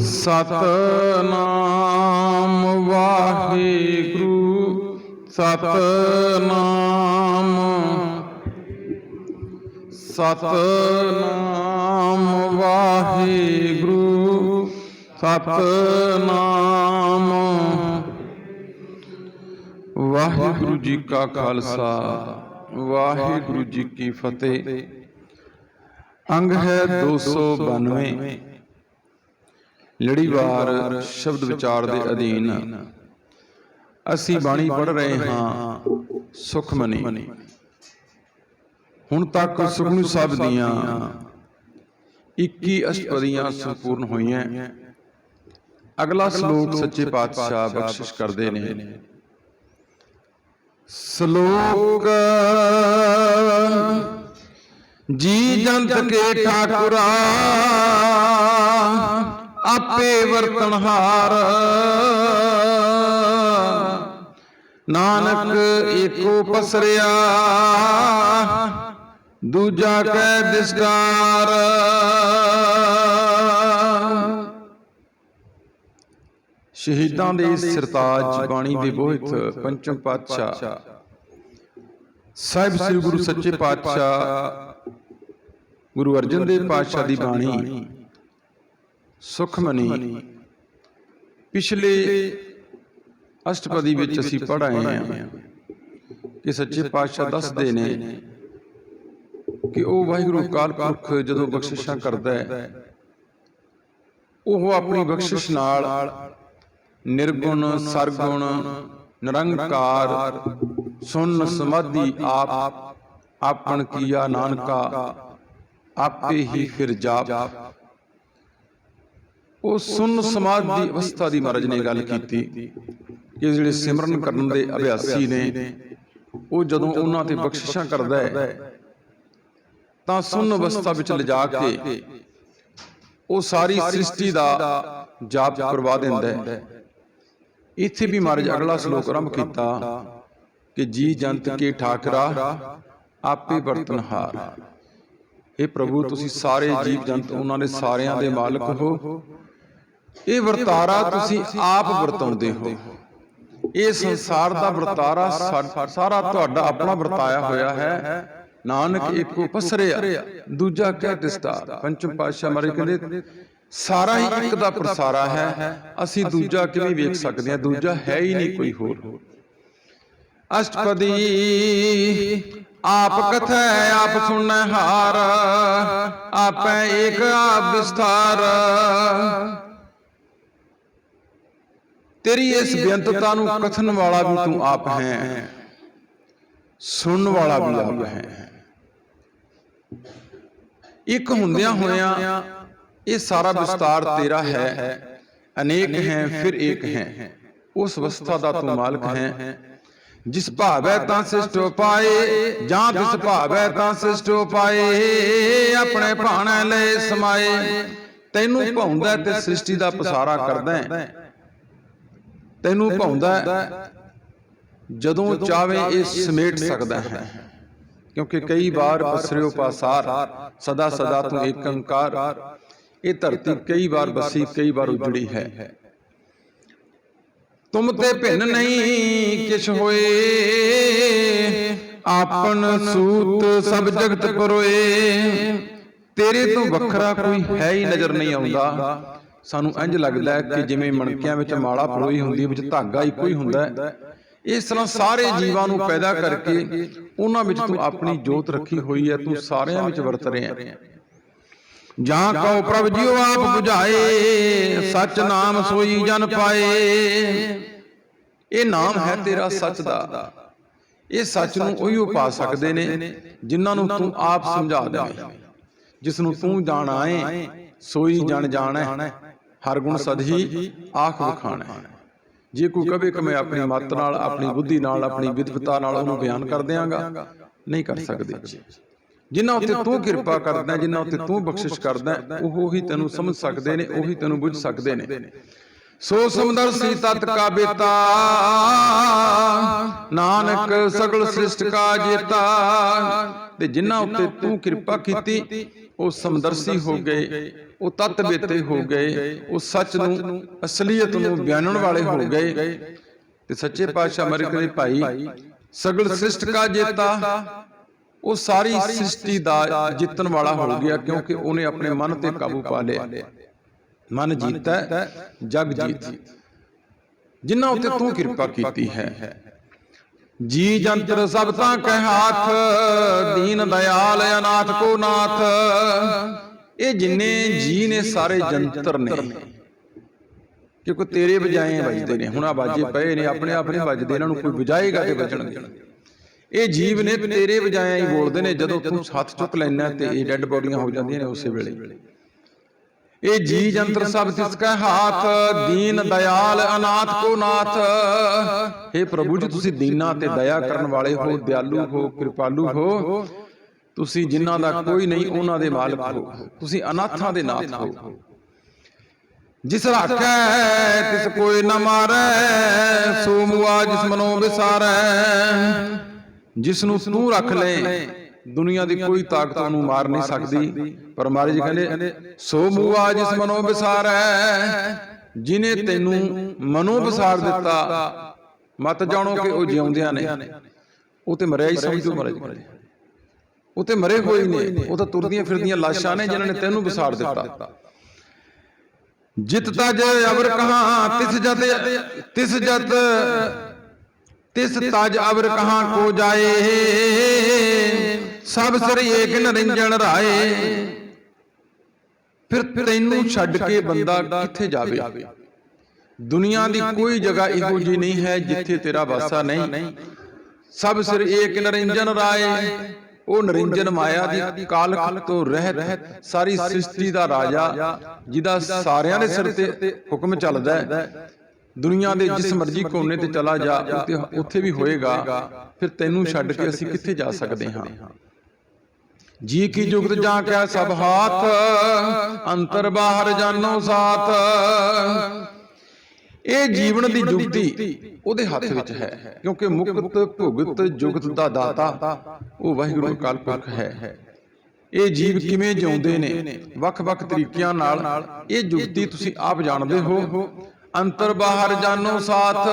ਸਤਨਾਮ ਵਾਹਿਗੁਰੂ, ਸਤਨਾਮ। ਸਤਨਾਮ ਵਾਹਿਗੁਰੂ ਸਤਨਾਮ। ਵਾਹਿਗੁਰੂ ਜੀ ਕਾ ਖਾਲਸਾ, ਵਾਹਿਗੁਰੂ ਜੀ ਕੀ ਫਤਿਹ। ਅੰਗ ਹੈ 292 ਲੜੀਵਾਰ ਸ਼ਬਦ ਵਿਚਾਰ ਦੇ ਅਧੀਨ। ਅਸੀਂ ਬਾਣੀ ਪੜ ਰਹੇ ਹਾਂ ਸੁਖਮਨੀ। ਹੁਣ ਤੱਕ ਸੁਖਮਨੀ ਸਾਹਿਬ ਦੀਆਂ 21 ਅਸ਼ਟਪਦੀਆਂ ਸੰਪੂਰਨ ਹੋਈਆਂ। ਅਗਲਾ ਸ਼ਲੋਕ ਸੱਚੇ ਪਾਤਸ਼ਾਹ ਬਖਸ਼ਿਸ਼ ਕਰਦੇ ਨੇ। ਸ਼ਲੋਕ ਜੀ ਜੰਤ ਕੇ ਠਾਕੁਰਾ। ਆਪੇ ਵਰਤਨਹਾਰ ਨਾਨਕ ਏਕੋ ਪਸਰਿਆ, ਦੂਜਾ ਕੈ ਦਿਸਕਾਰ ਸ਼ਹੀਦਾਂ ਦੇ ਸਰਤਾਜ ਬਾਣੀ ਦੇ ਬੋਹਿਤ ਪੰਚਮ ਪਾਤਸ਼ਾਹ। ਸਾਹਿਬ ਸ੍ਰੀ ਗੁਰੂ ਸੱਚੇ ਪਾਤਸ਼ਾਹ ਗੁਰੂ ਅਰਜਨ ਦੇਵ ਪਾਤਸ਼ਾਹ ਦੀ ਬਾਣੀ। ਸੁਖਮਨੀ। ਪਿਛਲੇ ਅਸ਼ਟਪਦੀ ਵਿੱਚ ਅਸੀਂ ਪੜ੍ਹ ਆਏ ਹਾਂ ਕਿ ਸੱਚੇ ਪਾਤਸ਼ਾਹ ਦੱਸਦੇ ਨੇ ਕਿ ਉਹ ਵਾਹਿਗੁਰੂ ਅਕਾਲ ਪੁਰਖ ਜਦੋਂ ਬਖਸ਼ਿਸ਼ਾਂ ਕਰਦਾ ਹੈ ਉਹ ਆਪਣੀ ਬਖਸ਼ਿਸ਼ ਨਾਲ ਨਿਰਗੁਣ ਸਰਗੁਣ ਨਿਰੰਕਾਰ ਸੁਨ ਸਮਾਧੀ ਆਪ ਆਪਣ ਕੀਆ ਨਾਨਕਾ ਆਪੇ ਹੀ ਫਿਰ ਜਾਪ। ਉਹ ਸੁਨ ਦੀ ਅਵਸਥਾ ਦੀ ਮਹਾਰਾਜ ਨੇ ਗੱਲ ਕੀਤੀ, ਕਿ ਜਿਹੜੇ ਸਿਮਰਨ ਕਰਨ ਦੇ ਅਭਿਆਸੀ ਨੇ, ਉਹ ਜਦੋਂ ਉਹਨਾਂ ਤੇ ਬਖਸ਼ਿਸ਼ਾਂ ਕਰਦਾ ਹੈ, ਤਾਂ ਸੁਨ ਅਵਸਥਾ ਵਿੱਚ ਲਿਜਾ ਕੇ ਉਹ ਸਾਰੀ ਸ੍ਰਿਸ਼ਟੀ ਦਾ ਜਾਪ ਕਰਵਾ ਦਿੰਦਾ ਹੈ। ਇੱਥੇ ਵੀ ਮਹਾਰਾਜ ਅਗਲਾ ਸ਼ਲੋਕ ਆਰੰਭ ਕੀਤਾ ਕਿ ਜੀ ਜੰਤ ਕੇ ਠਾਕਰਾ, ਆਪੇ ਵਰਤਨਹਾਰ ਇਹ ਪ੍ਰਭੂ, ਤੁਸੀਂ ਸਾਰੇ ਜੀਵ ਜੰਤ, ਉਹਨਾਂ ਦੇ ਸਾਰਿਆਂ ਦੇ ਮਾਲਕ ਹੋ। ਇਹ ਵਰਤਾਰਾ ਤੁਸੀਂ ਆਪ ਵਰਤਾਉਂਦੇ ਹੋ। ਇਹ ਸੰਸਾਰ ਦਾ ਵਰਤਾਰਾ ਸਾਰਾ ਤੁਹਾਡਾ ਆਪਣਾ ਵਰਤਾਇਆ ਹੋਇਆ ਹੈ। ਨਾਨਕ ਇੱਕੋ ਪਸਰਿਆ ਦੂਜਾ ਕਿਆ ਦਿਸਦਾ ਪੰਚਮ ਪਾਤਸ਼ਾਹ ਮਾਰੇ ਕਹਿੰਦੇ ਸਾਰਾ ਹੀ ਇੱਕ ਦਾ ਪ੍ਰਸਾਰਾ ਹੈ। ਅਸੀਂ ਦੂਜਾ ਕਿਵੇਂ ਵੇਖ ਸਕਦੇ ਹਾਂ? ਦੂਜਾ ਹੈ ਹੀ ਨਹੀਂ ਕੋਈ ਹੋਰ। ਅਸ਼ਟਪਦੀ ਆਪ ਕਥੈ ਆਪ ਸੁਣੈ ਹਾਰ। ਆਪੈ ਏਕ ਆਪ ਵਿਸਥਾਰ। ਤੇਰੀ ਇਸ ਬੇਅੰਤਤਾ ਨੂੰ ਕਥਨ ਵਾਲਾ ਵੀ ਤੂੰ ਆਪ ਹੈ। ਸੁਣਨ ਵਾਲਾ ਵੀ ਆਪ ਹੈ। ਇੱਕ ਹੁੰਦਿਆਂ ਹੋਇਆਂ ਇਹ ਸਾਰਾ ਵਿਸਤਾਰ ਤੇਰਾ ਹੈ। ਅਨੇਕ ਹੈ ਫਿਰ ਇੱਕ ਹੈ। ਉਸ ਅਵਸਥਾ ਦਾ ਤੂੰ ਮਾਲਕ ਹੈ। ਜਿਸ ਭਾਵੈ ਤਾਂ ਸਿਸ਼ਟੋ ਪਾਏ ਜਾਂ ਤਿਸ ਭਾਵੈ ਤਾਂ ਸਿਸ਼ਟੋ ਪਾਏ ਆਪਣੇ ਭਾਣੇ ਲੈ ਸਮਾਏ। ਤੈਨੂੰ ਭਾਉਂਦਾ ਤੇ ਸ੍ਰਿਸ਼ਟੀ ਦਾ ਪਸਾਰਾ ਕਰਦਾ ਹੈ। ਤੈਨੂੰ ਭਾਉਂਦਾ ਜਦੋਂ ਚਾਵੇ ਇਹ ਸਮੇਟ ਸਕਦਾ ਹੈ। ਕਿਉਂਕਿ ਕਈ ਵਾਰ ਪਸਰਿਓ ਪਾਸਾਰ ਸਦਾ ਸਦਾ ਤੂੰ ਏਕ ਅੰਕਾਰ ਇਹ ਧਰਤੀ ਕਈ ਵਾਰ ਬਸੀ ਕਈ ਵਾਰ ਉਜੜੀ ਹੈ। ਤੁਮ ਤੇ ਭਿੰਨ ਨਹੀਂ ਕਿਛ ਹੋਏ। ਆਪਨ ਸੂਤ ਸਭ ਜਗਤ ਪਰੋਏ। ਤੇਰੇ ਤੋਂ ਵੱਖਰਾ ਕੋਈ ਹੈ ਹੀ ਨਜ਼ਰ ਨਹੀਂ ਆਉਂਦਾ। ਸਾਨੂੰ ਇੰਜ ਲੱਗਦਾ ਹੈ ਕਿ ਜਿਵੇਂ ਮਣਕਿਆਂ ਵਿੱਚ ਮਾਲਾ ਪਰੋਈ ਹੁੰਦੀ ਵਿੱਚ ਧਾਗਾ ਇੱਕੋ ਹੀ ਹੁੰਦਾ ਹੈ। ਇਸ ਤਰ੍ਹਾਂ ਸਾਰੇ ਜੀਵਾਂ ਨੂੰ ਪੈਦਾ ਕਰਕੇ ਉਹਨਾਂ ਵਿੱਚ ਤੂੰ ਆਪਣੀ ਜੋਤ ਰੱਖੀ ਹੋਈ ਹੈ ਤੂੰ ਸਾਰਿਆਂ ਵਿੱਚ ਵਰਤ ਰਿਹਾ ਹੈ। ਜਾਂ ਕਉ ਪ੍ਰਭ ਜੀਉ ਆਪ 부ਝਾਏ ਸਚ ਨਾਮ ਸੋਈ ਜਨ ਪਾਏ। ਇਹ ਨਾਮ ਹੈ ਤੇਰਾ ਸੱਚ ਦਾ। ਇਹ ਸੱਚ ਨੂੰ ਉਹੀ ਪਾ ਸਕਦੇ ਨੇ ਜਿਨ੍ਹਾਂ ਨੂੰ ਤੂੰ ਆਪ ਸਮਝਾ ਦੇਵੇਂ। ਜਿਸ ਨੂੰ ਤੂੰ ਜਾਣ ਆਏ ਸੋਈ ਜਨ ਜਾਣੈ ਹਰ ਗੁਣ ਸਦਹੀ ਆਖ ਵਖਾਣੈ ਜੇ ਕੋਈ ਕਵੇ ਕਿ ਮੈਂ ਆਪਣੀ ਮੱਤ ਨਾਲ ਆਪਣੀ ਬੁੱਧੀ ਨਾਲ ਆਪਣੀ ਵਿਦਵਤਾ ਨਾਲ ਉਹਨੂੰ ਬਿਆਨ ਕਰ ਦਿਆਂਗਾ ਨਹੀਂ ਕਰ ਸਕਦੇ। ਜਿਨ੍ਹਾਂ ਉੱਤੇ ਤੂੰ ਕਿਰਪਾ ਕਰਦਾ ਜਿਨ੍ਹਾਂ ਉੱਤੇ ਤੂੰ ਬਖਸ਼ਿਸ਼ ਕਰਦਾ ਉਹ ਹੀ ਤੈਨੂੰ ਸਮਝ ਸਕਦੇ ਨੇ ਉਹੀ ਤੈਨੂੰ ਬੁੱਝ ਸਕਦੇ ਨੇ। ਸੋ ਸਮਦਰ ਸੀ ਤਤ ਕਾ ਬੇਤਾ ਨਾਨਕ ਸਗਲ ਸ੍ਰਿਸ਼ਟ ਕਾ ਜੇਤਾ। ਤੇ ਜਿਨ੍ਹਾਂ ਉੱਤੇ ਤੂੰ ਕਿਰਪਾ ਕੀਤੀ ਉਹ ਸਮਦਰਸੀ ਹੋ ਗਏ ਉਹ ਤਤ ਬੇਤੇ ਹੋ ਗਏ ਉਹ ਸੱਚ ਨੂੰ ਅਸਲੀਅਤ ਨੂੰ ਬਿਆਨਣ ਵਾਲੇ ਹੋ ਗਏ। ਤੇ ਸੱਚੇ ਪਾਤਸ਼ਾਹ ਮਰ ਕਰੇ ਭਾਈ ਸਗਲ ਸ੍ਰਿਸ਼ਟ ਕਾ ਜੇਤਾ ਉਹ ਸਾਰੀ ਸ੍ਰਿਸ਼ਟੀ ਦਾ ਜਿੱਤਣ ਵਾਲਾ ਹੋ ਗਿਆ ਕਿਉਂਕਿ ਉਹਨੇ ਆਪਣੇ ਮਨ ਤੇ ਕਾਬੂ ਪਾ ਲਿਆ। ਮਨ ਜੀਤਾ ਜਗ ਜੀਤ। ਜਿਨ੍ਹਾਂ ਉੱਤੇ ਤੂੰ ਕਿਰਪਾ ਕੀਤੀ ਹੈ। ਜੀ ਜੰਤਰ ਸਭ ਤਾਂ ਕਹਿ ਹਾਥ ਦੀਨ ਦਇਆਲ ਅਨਾਥ ਕੋ ਨਾਥ। ਇਹ ਜਿੰਨੇ ਜੀ ਨੇ ਸਾਰੇ ਜੰਤਰ ਨੇ। ਕਿਉਂਕਿ ਤੇਰੇ ਵਜਾਏ ਵੱਜਦੇ ਨੇ। ਹੁਣ ਆ ਬਾਜੇ ਪਏ ਨੇ ਆਪਣੇ ਆਪ ਨਹੀਂ ਵੱਜਦੇ। ਇਹਨਾਂ ਨੂੰ ਕੋਈ ਵਜਾਏਗਾ ਤੇ ਵੱਜਣਗੇ ਇਹ ਜੀਵ ਨੇ ਤੇਰੇ ਵਜਾਇਆ ਹੀ ਬੋਲਦੇ ਨੇ ਜਦੋਂ ਤੂੰ ਹੱਥ ਚੁੱਕ ਲੈਣਾ ਤੇ ਇਹ ਡੈੱਡ ਬੋਡੀਆਂ ਹੋ ਜਾਂਦੀਆਂ ਨੇ ਉਸੇ ਵੇਲੇ। ਇਹ ਜੀ ਜੰਤਰ ਸਭ ਤਿਸ ਕੈ ਹਾਥ ਦੀਨ ਦਇਆਲ ਅਨਾਥ ਕੋ ਨਾਥ। हे ਪ੍ਰਭੂ ਜੀ ਤੁਸੀਂ ਦੀਨਾ ਤੇ ਦਇਆ ਕਰਨ ਵਾਲੇ ਹੋ ਦਿਆਲੂ ਹੋ ਕਿਰਪਾਲੂ ਹੋ। ਤੁਸੀਂ ਜਿਨ੍ਹਾਂ ਦਾ ਕੋਈ ਨਹੀਂ ਉਹਨਾਂ ਦੇ ਮਾਲਕ ਹੋ। ਤੁਸੀਂ ਅਨਾਥਾਂ ਦੇ ਨਾਥ ਹੋ। ਜਿਸ ਰਾਖੈ ਤਿਸ ਕੋਈ ਨਾ ਮਾਰੈ ਸੋ ਮੁਆ ਜਿਸ ਮਨੋ ਵਿਸਾਰੈ। ਜਿਸ ਨੂੰ ਤੂੰ ਰੱਖ ਲੈ। ਦੁਨੀਆ ਦੀ ਕੋਈ ਤਾਕਤ ਉਹਨੂੰ ਮਾਰ ਨਹੀਂ ਸਕਦੀ। ਪਰ ਮਹਾਰਾਜ ਜੀ ਕਹਿੰਦੇ ਸੋ ਮੂਆ ਜਿਸ ਮਨੋ ਵਿਸਾਰੈ ਜਿਨੇ ਤੈਨੂੰ ਮਨੋ ਵਿਸਾਰ ਦਿੱਤਾ ਮਤ ਜਾਣੋ ਕਿ ਉਹ ਜਿਉਂਦਿਆਂ ਨੇ। ਉਹ ਤੇ ਮਰਿਆ ਹੀ ਸਮਝੋ ਮਹਾਰਾਜ ਜੀ। ਉਹ ਤੇ ਮਰੇ ਹੋਏ ਨੇ ਉਹ ਤਾਂ ਤੁਰਦੀਆਂ ਫਿਰਦੀਆਂ ਲਾਸ਼ਾਂ ਨੇ ਜਿਨ੍ਹਾਂ ਨੇ ਤੈਨੂੰ ਵਿਸਾਰ ਦਿੱਤਾ। ਜਿਤ ਤਜ ਅਵਰ ਕਹਾ ਤਿਸ ਜਤ ਤਿਸ ਜਤ ਤਿਸ ਤਜ ਅਵਰ ਕਹਾ ਕੋ ਜਾਏ। ਸਭ ਸਿਰ ਏਕ ਨਰਿੰਜਣ ਰਾਏ। ਫਿਰ ਤੈਨੂੰ ਛੱਡ ਕੇ ਬੰਦਾ ਕਿੱਥੇ ਜਾਵੇ? ਦੁਨੀਆ ਦੀ ਕੋਈ ਜਗ੍ਹਾ ਇਹੋ ਜੀ ਨਹੀਂ ਹੈ ਜਿੱਥੇ ਤੇਰਾ ਵਾਸਾ ਨਹੀਂ। ਸਭ ਸਿਰ ਏਕ ਨਰਿੰਜਨ ਰਾਏ। ਉਹ ਨਰਿੰਜਨ ਮਾਇਆ ਦੀ ਕਾਲਕ ਤੋਂ ਰਹਿਤ ਸਾਰੀ ਸ੍ਰਿਸ਼ਟੀ ਦਾ ਰਾਜਾ ਜਿਹਦਾ ਸਾਰਿਆਂ ਦੇ ਸਿਰ ਤੇ ਹੁਕਮ ਚੱਲਦਾ ਹੈ। ਦੁਨੀਆ ਦੇ ਜਿਸ ਮਰਜ਼ੀ ਕੋਨੇ ਤੇ ਚਲਾ ਜਾ ਉੱਥੇ ਉੱਥੇ ਵੀ ਹੋਏਗਾ। ਫਿਰ ਤੈਨੂੰ ਛੱਡ ਕੇ ਅਸੀਂ ਕਿੱਥੇ ਜਾ ਸਕਦੇ ਹਾਂ? ਜੀ ਕੀ ਜੁਗਤ ਜਾਂ ਕਿਆ ਸਭ ਹਾਥ ਅੰਤਰ ਬਾਹਰ ਜਾਨੋ ਸਾਥ। ਇਹ ਜੀਵਨ ਦੀ ਜੁਗਤੀ ਉਹਦੇ ਹੱਥ ਵਿੱਚ ਹੈ ਕਿਉਂਕਿ ਮੁਕਤ ਭੁਗਤ ਜੁਗਤ ਦਾ ਦਾਤਾ ਉਹ ਵਾਹਿਗੁਰੂ ਅਕਾਲ ਪੁਰਖ ਹੈ। ਇਹ ਜੀਵ ਕਿਵੇਂ ਜਿਉਂਦੇ ਨੇ? ਵੱਖ-ਵੱਖ ਤਰੀਕਿਆਂ ਨਾਲ ਇਹ ਜੁਗਤੀ ਤੁਸੀਂ ਆਪ ਜਾਣਦੇ ਹੋ। ਅੰਤਰ ਬਾਹਰ ਜਾਨੋ ਸਾਥ।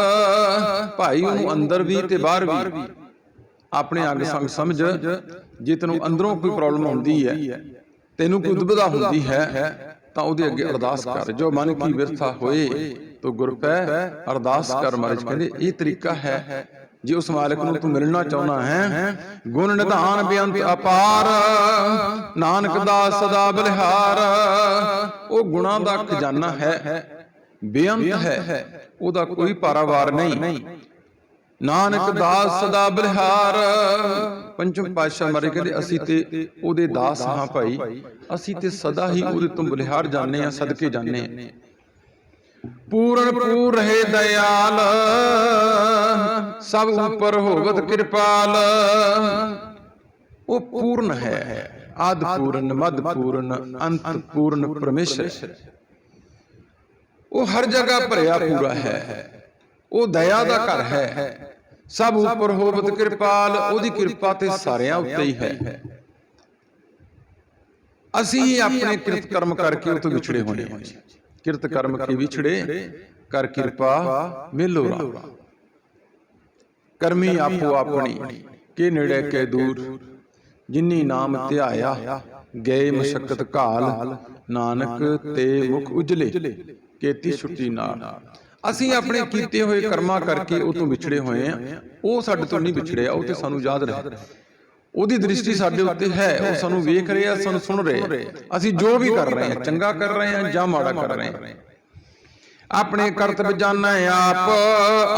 ਭਾਈ ਉਹਨੂੰ ਅੰਦਰ ਵੀ ਤੇ ਬਾਹਰ ਵੀ। ਆਪਣੇ ਅੰਗ ਸੰਗ ਸਮਝ ਜੇ ਤੈਨੂੰ ਅੰਦਰੋਂ ਕੋਈ ਪ੍ਰੋਬਲਮ ਹੁੰਦੀ ਹੈ ਤੈਨੂੰ ਕੋਈ ਦੁਬਿਧਾ ਹੁੰਦੀ ਹੈ ਤਾਂ ਉਹਦੇ ਅੱਗੇ ਅਰਦਾਸ ਕਰ ਜੋ ਮਨ ਕੀ ਵਿਰਥਾ ਹੋਏ ਤੋ ਗੁਰ ਪੈ ਅਰਦਾਸ ਕਰ ਮਹਾਰਾਜ ਕਹਿੰਦੇ ਇਹ ਤਰੀਕਾ ਹੈ ਜੇ ਉਸ ਮਾਲਕ ਨੂੰ ਤੂੰ ਮਿਲਣਾ ਚਾਹੁੰਦਾ ਹੈ ਗੁਣ ਨਿਧਾਨ ਬੇਅੰਤ ਅਪਾਰ ਨਾਨਕ ਦਾ ਸਦਾ ਬਲਿਹਾਰ ਉਹ ਗੁਣਾ ਦਾ ਖਜ਼ਾਨਾ ਹੈ ਬੇਅੰਤ ਹੈ ਉਹਦਾ ਕੋਈ ਪਾਰਾਵਾਰ ਨਹੀਂ ਨਾਨਕ ਦਾਸ ਸਦਾ ਬਲਿਹਾਰ ਪੰਚਮ ਪਾਤਸ਼ਾਹ ਮਰੇ ਕਹਿੰਦੇ ਅਸੀਂ ਤੇ ਉਹਦੇ ਦਾਸ ਹਾਂ ਭਾਈ। ਅਸੀਂ ਤੇ ਸਦਾ ਹੀ ਉਹਦੇ ਤੋਂ ਬਲਿਹਾਰ ਜਾਣੇ ਆ ਸਦਕੇ ਜਾਣੇ ਆ ਪੂਰਨ ਪੂਰ ਰਹੇ ਦਇਆਲ। ਸਭ ਉੱਪਰ ਹੋਵਤ ਕਿਰਪਾਲ। ਉਹ ਪੂਰਨ ਹੈ। ਆਦ ਪੂਰਨ ਮਦ ਪੂਰਨ ਅੰਤ ਪੂਰਨ ਪਰਮੇਸ਼ਰ। ਉਹ ਹਰ ਜਗ੍ਹਾ ਭਰਿਆ ਪੂਰਾ ਹੈ। ਉਹ ਦਇਆ ਦਾ ਘਰ ਹੈ। ਸਭ ਉੱਪਰ ਹੋਵਤ ਕਿਰਪਾਲ ਉਹਦੀ ਕਿਰਪਾ ਤੇ ਸਾਰਿਆਂ ਉੱਤੇ ਹੀ ਹੈ। ਅਸੀਂ ਹੀ ਆਪਣੇ ਕਿਰਤ ਕਰਮ ਕਰਕੇ ਉਹ ਤੋਂ ਵਿਛੜੇ ਹੋਣੇ ਹਾਂ। ਕਿਰਤ ਕਰਮ ਕੀ ਵਿਛੜੇ? ਕਰ ਕਿਰਪਾ ਮਿਲੋ ਰਾ ਕਰਮੀ ਆਪੋ ਆਪਣੀ ਕੇ ਨੇੜੇ ਕੇ ਦੂਰ। ਜਿਨੀ ਨਾਮ ਧਿਆਇਆ ਗਏ ਮਸ਼ਕਤ ਘਾਲ ਨਾਨਕ ਤੇ ਮੁਖ ਉਜਲੇ ਕੇਤੀ ਛੁੱਟੀ ਨਾਲ। ਅਸੀਂ ਆਪਣੇ ਕੀਤੇ ਹੋਏ ਕਰਮਾਂ ਕਰਕੇ ਉਹ ਤੋਂ ਵਿਛੜੇ ਹੋਏ ਆ ਉਹ ਸਾਡੇ ਤੋਂ ਨਹੀਂ ਵਿਛੜਿਆ, ਉਹ ਤੇ ਸਾਨੂੰ ਯਾਦ ਰਹੇ। ਉਹਦੀ ਦ੍ਰਿਸ਼ਟੀ ਸਾਡੇ ਉੱਤੇ ਹੈ, ਉਹ ਸਾਨੂੰ ਵੇਖ ਰਿਹਾ, ਸਾਨੂੰ ਸੁਣ ਰਿਹਾ। ਅਸੀਂ ਜੋ ਵੀ ਕਰ ਰਹੇ ਹਾਂ, ਚੰਗਾ ਕਰ ਰਹੇ ਹਾਂ ਜਾਂ ਮਾੜਾ ਕਰ ਰਹੇ ਹਾਂ। ਆਪਣੇ ਕਰਤਵ ਜਾਣੈ ਆਪ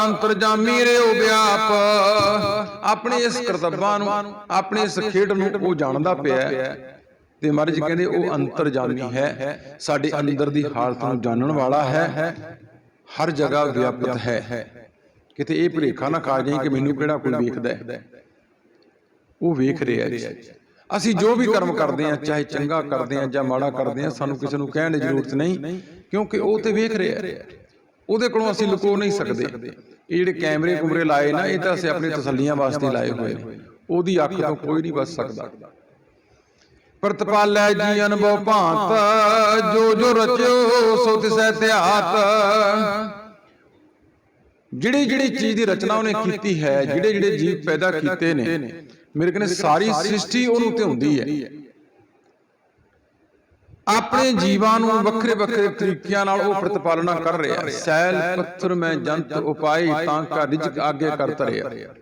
ਅੰਤਰਜਾਮੀ ਰਿਓ ਵਿਆਪ। ਆਪਣੇ ਇਸ ਕਰਤੱਵਾਂ ਨੂੰ, ਆਪਣੇ ਇਸ ਖੇਡ ਨੂੰ ਉਹ ਜਾਣਦਾ ਪਿਆ ਤੇ ਮਹਾਰਾਜ ਕਹਿੰਦੇ, ਉਹ ਅੰਤਰਜਾਮੀ ਹੈ। ਸਾਡੇ ਅੰਦਰ ਦੀ ਹਾਲਤ ਨੂੰ ਜਾਣਨ ਵਾਲਾ ਹੈ। ਹਰ ਜਗ੍ਹਾ ਵਿਆਪਕ ਹੈ। ਕਿਤੇ ਇਹ ਭੁਲੇਖਾ ਨਾ ਖਾ ਜਾਈ ਕਿ ਮੈਨੂੰ ਕਿਹੜਾ ਕੋਈ ਵੇਖਦਾ ਹੈ। ਉਹ ਵੇਖ ਰਿਹਾ ਹੈ। ਅਸੀਂ ਜੋ ਵੀ ਕਰਮ ਕਰਦੇ ਹਾਂ ਚਾਹੇ ਚੰਗਾ ਕਰਦੇ ਹਾਂ ਜਾਂ ਮਾੜਾ ਕਰਦੇ ਹਾਂ ਸਾਨੂੰ ਕਿਸੇ ਨੂੰ ਕਹਿਣ ਦੀ ਜ਼ਰੂਰਤ ਨਹੀਂ। ਕਿਉਂਕਿ ਉਹ ਤੇ ਵੇਖ ਰਿਹਾ ਹੈ। ਉਹਦੇ ਕੋਲੋਂ ਅਸੀਂ ਲੁਕੋ ਨਹੀਂ ਸਕਦੇ। ਇਹ ਜਿਹੜੇ ਕੈਮਰੇ ਕੁਮਰੇ ਲਾਏ ਨਾ ਇਹ ਤਾਂ ਅਸੀਂ ਆਪਣੀ ਤਸੱਲੀਆਂ ਵਾਸਤੇ ਲਾਏ ਹੋਏ ਉਹਦੀ ਅੱਖ ਤੋਂ ਕੋਈ ਨਹੀਂ ਬਚ ਸਕਦਾ। ਪ੍ਰਤਪਾਲੈ ਜੀ ਅਨਭਉ ਭਾਂਤ, ਜੋ ਜੋ ਰਚਿਓ ਸੋ ਤਿਸੈ ਧਿਆਤ। ਜਿਹੜੀ ਜਿਹੜੀ ਚੀਜ਼ ਦੀ ਰਚਨਾ ਉਹਨੇ ਕੀਤੀ ਹੈ, ਜਿਹੜੇ ਜਿਹੜੇ ਜੀਵ ਪੈਦਾ ਕੀਤੇ ਨੇ, ਮੇਰੇ ਕਹਿੰਦੇ ਸਾਰੀ ਸ੍ਰਿਸ਼ਟੀ ਉਹਨੂੰ ਤੇ ਹੁੰਦੀ ਹੈ। ਆਪਣੇ ਜੀਵਾਂ ਨੂੰ ਵੱਖਰੇ ਵੱਖਰੇ ਤਰੀਕਿਆਂ ਨਾਲ ਉਹ ਪ੍ਰਤਪਾਲਣਾ ਕਰ ਰਿਹਾ ਸੈਲ, ਪੱਥਰ, ਮੈਂ ਜੰਤ ਉਪਾਈ ਤਾਂ ਕਾ ਰਿਜਕ ਆਗੇ ਕਰ ਤਰਿਆ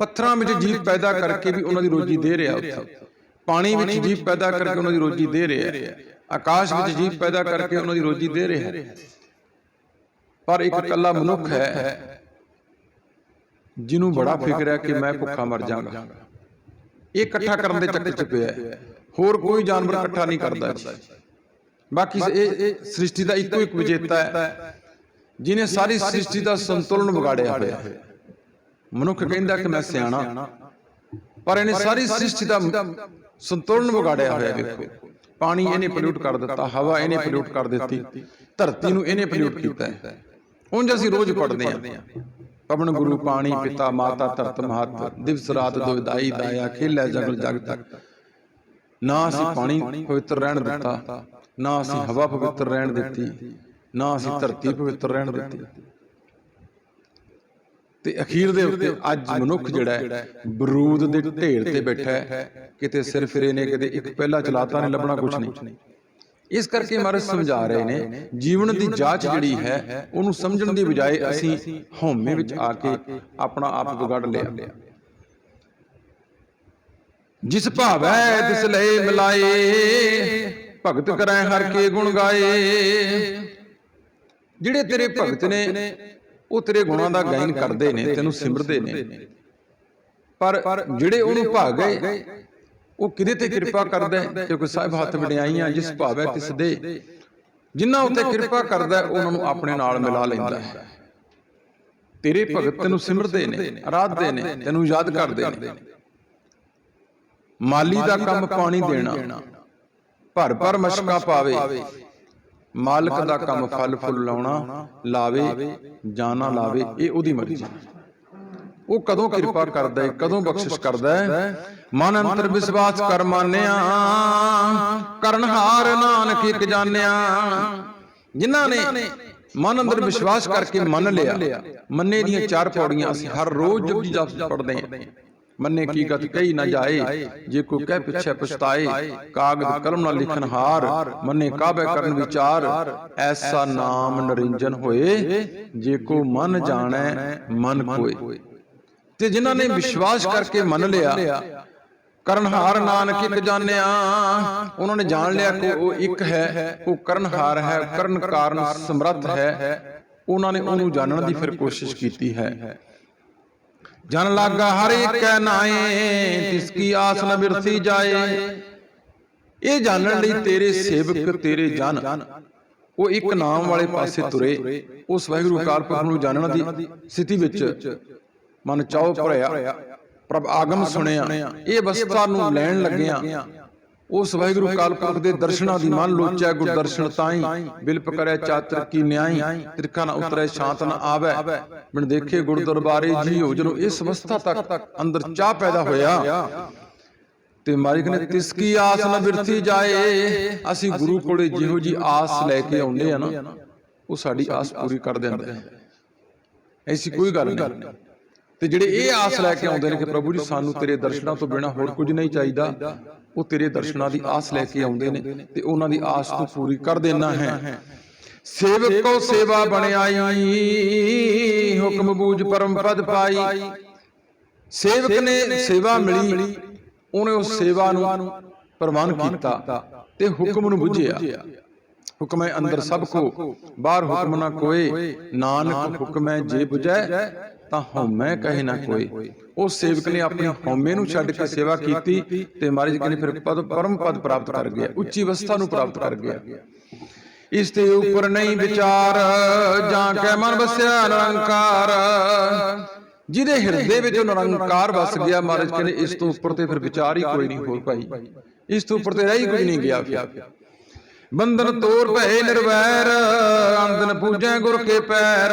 ਪੱਥਰਾਂ ਵਿੱਚ ਜੀਵ ਪੈਦਾ ਕਰਕੇ ਵੀ ਉਹਨਾਂ ਦੀ ਰੋਜੀ ਦੇ ਰਿਹਾ ਉੱਥੇ। ਪਾਣੀ ਵਿੱਚ ਜੀਵ ਪੈਦਾ ਕਰਕੇ ਉਹਨਾਂ ਦੀ ਰੋਜੀ ਦੇ ਰਿਹਾ ਆਕਾਸ਼ ਵਿੱਚ ਜੀਵ ਪੈਦਾ ਕਰਕੇ ਉਹਨਾਂ ਦੀ ਰੋਜੀ ਦੇ ਰਿਹਾ ਪਰ ਇੱਕ ਇਕੱਲਾ ਮਨੁੱਖ ਹੈ ਜਿਹਨੂੰ ਬੜਾ ਫਿਕਰ ਹੈ ਕਿ ਮੈਂ ਭੁੱਖਾ ਮਰ ਜਾਵਾਂਗਾ। ਇਹ ਇਕੱਠਾ ਕਰਨ ਦੇ ਚੱਕਰ 'ਚ ਪਿਆ ਹੈ। ਹੋਰ ਕੋਈ ਜਾਨਵਰ ਇਕੱਠਾ ਨਹੀਂ ਕਰਦਾ ਬਾਕੀ ਇਹ ਇਹ ਸ੍ਰਿਸ਼ਟੀ ਦਾ ਇੱਕੋ ਇੱਕ ਵਿਜੇਤਾ ਹੈ। ਜਿਨੇ ਸਾਰੀ ਸ੍ਰਿਸ਼ਟੀ ਦਾ ਸੰਤੁਲਨ ਵਿਗਾੜਿਆ ਹੋਇਆ ਹੈ। ਮਨੁੱਖ ਕਹਿੰਦਾ ਕਿ ਮੈਂ ਸਿਆਣਾ ਪਰ ਇਹਨੇ ਸਾਰੀ ਸ੍ਰਿਸ਼ਟੀ ਦਾ ਸੰਤੁਲਨ ਵਿਗਾੜਿਆ ਹੋਇਆ ਵੇਖੋ। ਪਾਣੀ ਇਹਨੇ ਪੋਲਿਊਟ ਕਰ ਦਿੱਤਾ ਹਵਾ ਇਹਨੇ ਪੋਲਿਊਟ ਕਰ ਦਿੱਤੀ। ਧਰਤੀ ਨੂੰ ਇਹਨੇ ਪੋਲਿਊਟ ਕੀਤਾ ਹੈ। ਉਂਝ ਅਸੀਂ ਰੋਜ਼ ਪੜਦੇ ਹਾਂ। ਪਵਨ ਗੁਰੂ ਪਾਣੀ ਪਿਤਾ ਮਾਤਾ ਧਰਤ ਮਹਤ ਦਿਵਸ ਰਾਤ ਦੁਇਦਾਈ ਦਾਇਆ ਖੇਲੇ ਜਗਲ ਜਗ ਤੱਕ ਨਾ ਅਸੀਂ ਪਾਣੀ ਪਵਿੱਤਰ ਰਹਿਣ ਦਿੱਤਾ ਨਾ ਅਸੀਂ ਹਵਾ ਪਵਿੱਤਰ ਰਹਿਣ ਦਿੱਤੀ ਨਾ ਅਸੀਂ ਧਰਤੀ ਪਵਿੱਤਰ ਰਹਿਣ ਦਿੱਤੀ। ਤੇ ਅਖੀਰ ਦੇ ਉੱਤੇ ਅੱਜ ਮਨੁੱਖ ਜਿਹੜਾ ਹੈ ਬਰੂਦ ਦੇ ਢੇਰ ਤੇ ਬੈਠਾ ਹੈ ਕਿਤੇ ਸਿਰ ਫਿਰੇ ਨੇ ਕਿਤੇ ਇੱਕ ਪਹਿਲਾ ਚਲਾਤਾ ਨਹੀਂ ਲੱਭਣਾ ਕੁਝ ਨਹੀਂ। ਇਸ ਕਰਕੇ ਮਹਾਰਾਜ ਸਮਝਾ ਰਹੇ ਨੇ ਜੀਵਨ ਦੀ ਜਾਂਚ ਜਿਹੜੀ ਹੈ ਉਹਨੂੰ ਸਮਝਣ ਦੀ ਬਜਾਏ ਅਸੀਂ ਹਉਮੈ ਵਿੱਚ ਆ ਕੇ ਆਪਣਾ ਆਪ ਵਿਗੜ ਲਿਆ। ਜਿਸ ਭਾਵੈ ਤਿਸ ਲਈ ਮਿਲਾਏ ਭਗਤ ਕਰੈ ਹਰ ਕੇ ਗੁਣ ਗਾਏ। ਜਿਹੜੇ ਤੇਰੇ ਭਗਤ ਨੇ ਉਹ ਤੇਰੇ ਗੁਣਾਂ ਦਾ ਗਾਇਨ ਕਰਦੇ ਨੇ ਤੈਨੂੰ ਸਿਮਰਦੇ ਨੇ। ਪਰ ਜਿਹੜੇ ਉਹਨੂੰ ਭਾਗ ਗਏ ਉਹ ਕਿਹਦੇ ਤੇ ਕਿਰਪਾ ਕਰਦਾ? ਹੈ ਕਿਉਂਕਿ ਸਾਹਿਬ ਹੱਥ ਵਡਿਆਈਆਂ ਜਿਸ ਭਾਵੈ ਤਿਸ ਦੇ ਜਿਨ੍ਹਾਂ ਉੱਤੇ ਕਿਰਪਾ ਕਰਦਾ ਉਹਨਾਂ ਨੂੰ ਆਪਣੇ ਨਾਲ ਮਿਲਾ ਲੈਂਦਾ। ਹੈ ਤੇਰੇ ਭਗਤ ਤੈਨੂੰ ਸਿਮਰਦੇ ਨੇ ਆਰਾਧਦੇ ਨੇ ਤੈਨੂੰ ਯਾਦ ਕਰਦੇ ਨੇ। ਮਾਲੀ ਦਾ ਕੰਮ ਪਾਣੀ ਦੇਣਾ। ਭਰ ਭਰ ਮਸ਼ਕਾ ਪਾਵੇ। ਮਾਲਕ ਦਾ ਕੰਮ ਫਲ ਫੁੱਲ ਲਾਉਣਾ ਲਾਵੇ ਜਾਣਾ ਲਾਵੇ ਇਹ ਉਹਦੀ ਮਰਜ਼ੀ। ਉਹ ਕਦੋਂ ਕਿਰਪਾ ਕਰਦਾ ਹੈ ਕਦੋਂ ਬਖਸ਼ਿਸ਼ ਕਰਦਾ ਹੈ? ਮਨ ਅੰਤਰ ਵਿਸ਼ਵਾਸ ਕਰ ਮਾਨਿਆ ਕਰਨਹਾਰ ਨਾਨਕ ਇੱਕ ਜਾਣਿਆ। ਜਿਨ੍ਹਾਂ ਨੇ ਮਨ ਅੰਦਰ ਵਿਸ਼ਵਾਸ ਕਰਕੇ ਮੰਨ ਲਿਆ ਮੰਨੇ ਦੀਆਂ ਚਾਰ ਪੌੜੀਆਂ ਅਸੀਂ ਹਰ ਰੋਜ਼ ਜਪਜੀ ਜਪ ਪੜ੍ਹਦੇ ਹਾਂ। ਮੰਨੇ ਕੀ ਗਤ ਕਹੀ ਨਾ ਜਾਏ ਜੇ ਕੋ ਕਹਿ ਪਿੱਛੇ ਪਛਤਾਏ ਕਾਗਦ ਕਲਮ ਨਾਲ ਲਿਖਨ ਹਾਰ ਮੰਨੇ ਕਾਬੇ ਕਰਨ ਵਿਚਾਰ ਐਸਾ ਨਾਮ ਨਰਿੰਜਨ ਹੋਏ ਜੇ ਕੋ ਮਨ ਜਾਣੈ ਮਨ ਕੋਏ ਤੇ ਜਿਨ੍ਹਾਂ ਨੇ ਵਿਸ਼ਵਾਸ ਕਰਕੇ ਮੰਨ ਲਿਆ ਕਰਨਹਾਰ ਨਾਨਕ ਇੱਕ ਜਾਣਿਆ ਉਹਨਾਂ ਨੇ ਜਾਣ ਲਿਆ ਕਿ ਉਹ ਇੱਕ ਹੈ ਉਹ ਕਰਨਹਾਰ ਹੈ ਕਰਨ ਕਾਰਨ ਸਮਰੱਥ ਹੈ ਉਹਨਾਂ ਨੇ ਉਹਨੂੰ ਜਾਣਨ ਦੀ ਫਿਰ ਕੋਸ਼ਿਸ਼ ਕੀਤੀ ਹੈ। ਜਨ ਲਾਗਾ ਹਰ ਇੱਕ ਨਾਏ, ਤਿਸ ਕੀ ਆਸ ਨ ਬਿਰਸੀ ਜਾਏ। ਇਹ ਜਾਣਨ ਲਈ ਤੇਰੇ ਸੇਵਕ, ਤੇਰੇ ਜਨ। ਉਹ ਇੱਕ ਨਾਮ ਵਾਲੇ ਪਾਸੇ ਤੁਰੇ। ਉਸ ਵਾਹਿਗੁਰੂ ਅਕਾਲ ਪੁਰਖ ਨੂੰ ਜਾਣਨ ਦੀ ਸਥਿਤੀ ਵਿੱਚ ਮਨ ਚਾਉ ਭਰਿਆ। ਪ੍ਰਭ ਆਗਮ ਸੁਣਿਆ। ਇਹ ਅਵਸਥਾ ਨੂੰ ਲੈਣ ਲੱਗਿਆ ਉਸ ਵਾਹਿਗੁਰੂ ਅਕਾਲ ਪੁਰਖ ਦੇ ਦਰਸ਼ਨਾਂ ਦੀ ਮਨ ਲੋਚੈ ਗੁਰ ਦਰਸ਼ਨ ਤਾਈ ਬਿਲਪ ਕਰੇ ਚਾਤਰ ਕੀ ਨਿਆਈ ਤਿਰਖਾ ਨਾ ਉਤਰੇ ਸ਼ਾਂਤ ਨਾ ਆਵੇ। ਬਿਨ ਦੇਖੇ ਗੁਰ ਦਰਬਾਰੇ ਜੀ ਹੋ ਜਦੋਂ ਇਸ ਅਵਸਥਾ ਤੱਕ ਅੰਦਰ ਚਾਹ ਪੈਦਾ ਹੋਇਆ ਤੇ ਮਾਲਿਕ ਨੇ ਤਿਸ ਕੀ ਆਸ ਨਾ ਬਿਰਥੀ ਜਾਏ ਅਸੀਂ ਗੁਰੂ ਕੋਲੇ ਜਿਹੋ ਜੀ ਆਸ ਲੈ ਕੇ ਆਉਂਦੇ ਆ ਨਾ ਉਹ ਸਾਡੀ ਆਸ ਪੂਰੀ ਕਰ ਦਿੰਦਾ ਹੈ ਐਸੀ ਕੋਈ ਗੱਲ ਨਹੀਂ। ਤੇ ਜਿਹੜੇ ਇਹ ਆਸ ਲੈ ਕੇ ਆਉਂਦੇ ਨੇ ਕਿ ਪ੍ਰਭੂ ਜੀ ਸਾਨੂੰ ਤੇਰੇ ਦਰਸ਼ਨਾਂ ਤੋਂ ਬਿਨਾ ਹੋਰ ਕੁਝ ਨਹੀਂ ਚਾਹੀਦਾ ਉਹ ਤੇਰੇ ਦਰਸ਼ਨਾਂ ਦੀ ਆਸ ਲੈ ਕੇ ਆਉਂਦੇ ਨੇ ਤੇ ਉਹਨਾਂ ਦੀ ਆਸ ਨੂੰ ਪੂਰੀ ਕਰ ਦੇਣਾ ਹੈ। ਸੇਵਕ ਕੋ ਸੇਵਾ ਬਣਾਈ ਹੁਕਮ ਬੂਝ ਪਰਮ ਪਦ ਪਾਈ। ਸੇਵਕ ਨੇ ਸੇਵਾ ਮਿਲੀ ਉਹਨੇ ਉਸ ਸੇਵਾ ਨੂੰ ਪ੍ਰਵਾਨ ਕੀਤਾ ਤੇ ਹੁਕਮ ਨੂੰ ਬੁਝਿਆ। ਹੁਕਮ ਹੈ ਅੰਦਰ ਸਭ ਕੋ ਬਾਹਰ ਹੁਕਮ ਨਾ ਕੋਏ। ਨਾਨਕ ਹੁਕਮ ਹੈ ਜੇ 부ਜੈ ਤਾਂ ਹਉਮੈ ਕਹੇ ਨਾ ਕੋਈ। ਉਸ ਸੇਵਕ ਨੇ ਆਪਣੀ ਹਉਮੈ ਨੂੰ ਛੱਡ ਕੇ ਸੇਵਾ ਕੀਤੀ ਤੇ ਮਹਾਰਾਜ ਕਹਿੰਦੇ ਫਿਰ ਪਦ ਪਰਮ ਪਦ ਪ੍ਰਾਪਤ ਕਰ ਗਿਆ ਉੱਚੀ ਅਵਸਥਾ ਨੂੰ ਪ੍ਰਾਪਤ ਕਰ ਗਿਆ। ਇਸ ਤੇ ਉੱਪਰ ਨਹੀਂ ਵਿਚਾਰ ਜਾਂ ਕੈ ਮਨ ਵਸਿਆ ਨਿਰੰਕਾਰ। ਜਿਹਦੇ ਹਿਰਦੇ ਵਿੱਚ ਉਹ ਨਿਰੰਕਾਰ ਵਸ ਗਿਆ ਮਹਾਰਾਜ ਕਹਿੰਦੇ ਇਸ ਤੋਂ ਉੱਪਰ ਤੇ ਫਿਰ ਵਿਚਾਰ ਹੀ ਕੋਈ ਨਹੀਂ ਹੋਰ ਭਾਈ। ਇਸ ਤੋਂ ਉੱਪਰ ਤੇ ਰਹਿ ਕੁਝ ਨਹੀਂ ਗਿਆ ਫਿਰ। ਬੰਧਨ ਤੋਰ ਭਏ ਨਿਰਵੈਰ ਅੰਦਨ ਪੂਜੈ ਗੁਰ ਕੇ ਪੈਰ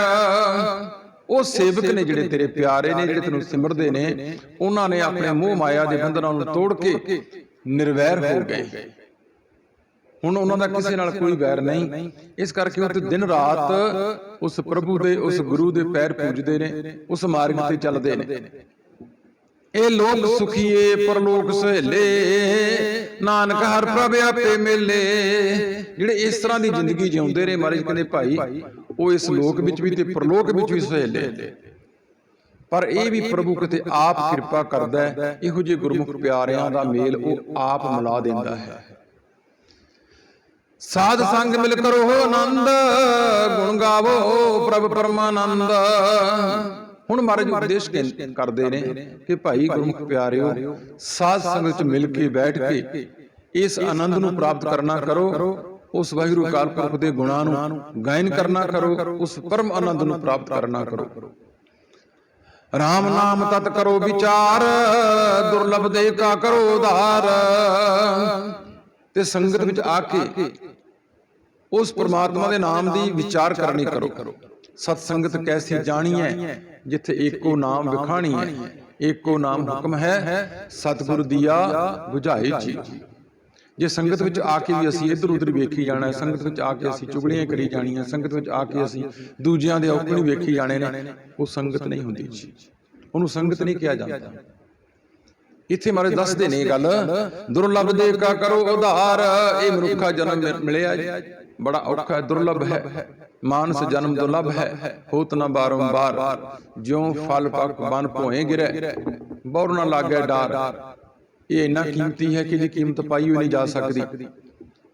ਉਹ ਸੇਵਕ ਨੇ ਜਿਹੜੇ ਤੇਰੇ ਪਿਆਰੇ ਨੇ ਜਿਹੜੇ ਤੈਨੂੰ ਸਿਮਰਦੇ ਨੇ ਉਹਨਾਂ ਨੇ ਆਪਣੇ ਮੋਹ ਮਾਇਆ ਦੇ ਬੰਧਨਾਂ ਨੂੰ ਤੋੜ ਕੇ ਨਿਰਵੈਰ ਹੋ ਗਏ। ਹੁਣ ਉਹਨਾਂ ਦਾ ਕਿਸੇ ਨਾਲ ਕੋਈ ਵੈਰ ਨਹੀਂ। ਇਸ ਕਰਕੇ ਉਹ ਤੇ ਦਿਨ ਰਾਤ ਉਸ ਪ੍ਰਭੂ ਦੇ ਉਸ ਗੁਰੂ ਦੇ ਪੈਰ ਪੂਜਦੇ ਨੇ ਉਸ ਮਾਰਗ ਤੇ ਚੱਲਦੇ ਨੇ। ਇਹ ਲੋਕ ਸੁਖੀਏ ਪਰਲੋਕ ਸਹੇਲੇ। ਨਾਨਕ ਹਰ ਪ੍ਰਭ ਆਪੇ ਮਿਲੇ। ਜਿਹੜੇ ਇਸ ਤਰ੍ਹਾਂ ਦੀ ਜ਼ਿੰਦਗੀ ਜਿਉਂਦੇ ਰਹੇ ਮਹਾਰਾਜ, ਕਹਿੰਦੇ ਭਾਈ, ਉਹ ਇਸ ਲੋਕ ਵਿੱਚ ਵੀ ਤੇ ਪਰਲੋਕ ਵਿੱਚ ਵੀ ਸਹੇਲੇ। ਪਰ ਇਹ ਵੀ ਪ੍ਰਭੂ ਕਿਤੇ ਆਪ ਕਿਰਪਾ ਕਰਦਾ ਹੈ, ਇਹੋ ਜਿਹੇ ਗੁਰਮੁਖ ਪਿਆਰਿਆਂ ਦਾ ਮੇਲ ਉਹ ਆਪ ਮਿਲਾ ਦਿੰਦਾ ਹੈ। ਸਾਧ ਸੰਗ ਮਿਲ ਕਰੋ ਆਨੰਦ, ਗੁਣ ਗਾਵੋ ਪ੍ਰਭ ਪਰਮਾਨੰਦ। ਹੁਣ ਮਹਾਰਾਜ ਉਪਦੇਸ਼ ਕਰਦੇ ਨੇ ਕਿ ਭਾਈ ਗੁਰਮੁਖ ਪਿਆਰਿਓ ਸਾਧ ਸੰਗਤ ਚ ਮਿਲ ਕੇ ਬੈਠ ਕੇ ਇਸ ਆਨੰਦ ਨੂੰ ਪ੍ਰਾਪਤ ਕਰਨਾ ਕਰੋ ਉਸ ਵਾਹਿਗੁਰੂ ਅਕਾਲ ਪੁਰਖ ਦੇ ਗੁਣਾਂ ਨੂੰ ਗਾਇਨ ਕਰਨਾ ਕਰੋ ਉਸ ਪਰਮ ਆਨੰਦ ਨੂੰ ਪ੍ਰਾਪਤ ਕਰਨਾ ਕਰੋ। ਰਾਮ ਨਾਮ ਤਤ ਕਰੋ ਵਿਚਾਰ ਦੁਰਲਭ ਦੇ ਕਾ ਕਰੋ ਉਧਾਰ। ਤੇ ਸੰਗਤ ਵਿੱਚ ਆ ਕੇ ਉਸ ਪ੍ਰਮਾਤਮਾ ਦੇ ਨਾਮ ਦੀ ਵਿਚਾਰ ਕਰਨੀ ਕਰੋ। ਸਤ ਸੰਗਤ ਕੈਸੀ ਜਾਣੀ ਹੈ ਜਿੱਥੇ ਏਕੋ ਨਾਮ ਵਿਖਾਣੀ ਹੈ ਏਕੋ ਨਾਮ ਹੁਕਮ ਹੈ ਸਤਿਗੁਰ ਦੀਆ 부ਝਾਈ ਜੀ। ਜੇ। ਸੰਗਤ ਵਿੱਚ ਆ ਕੇ ਵੀ ਅਸੀਂ ਇੱਧਰ ਉੱਧਰ ਵੇਖੀ ਜਾਣਾ ਹੈ ਸੰਗਤ ਵਿੱਚ ਆ ਕੇ ਅਸੀਂ ਚੁਗਲੀਆਂ ਕਰੀ ਜਾਣੀਆਂ ਸੰਗਤ ਵਿੱਚ ਆ ਕੇ ਅਸੀਂ ਦੂਜਿਆਂ ਦੇ ਔਕਣ ਵੇਖੀ ਜਾਣੇ ਨੇ ਉਹ ਸੰਗਤ ਨਹੀਂ ਹੁੰਦੀ ਜੀ। ਉਹਨੂੰ ਸੰਗਤ ਨਹੀਂ ਕਿਹਾ ਜਾਂਦਾ। ਇੱਥੇ ਮਾਰੇ ਦੱਸਦੇ ਨੇ ਗੱਲ ਦੁਰਲਭ ਦੇ ਕਾ ਕਰੋ ਉਧਾਰ ਇਹ ਮਨੁੱਖਾ ਜਨਮ ਮਿਲਿਆ ਜੀ। ਬੜਾ ਔਖਾ ਦੁਰਲਭ ਹੈ। ਮਾਨਸ ਜਨਮ ਦੁਰਲਭ ਹੈ ਹੋਤ ਨਾ ਬਾਰੰਬਾਰ ਜਿਉ ਫਲ ਪਕ ਬਨ ਭੋਏ ਗਿਰੈ ਬੌਰ ਨਾ ਲਾਗੇ ਡਾਰ। ਇਹ ਇੰਨਾ ਕੀਮਤੀ ਹੈ ਕਿ ਇਹਦੀ ਕੀਮਤ ਪਾਈ ਹੋਈ ਨਹੀਂ ਜਾ ਸਕਦੀ।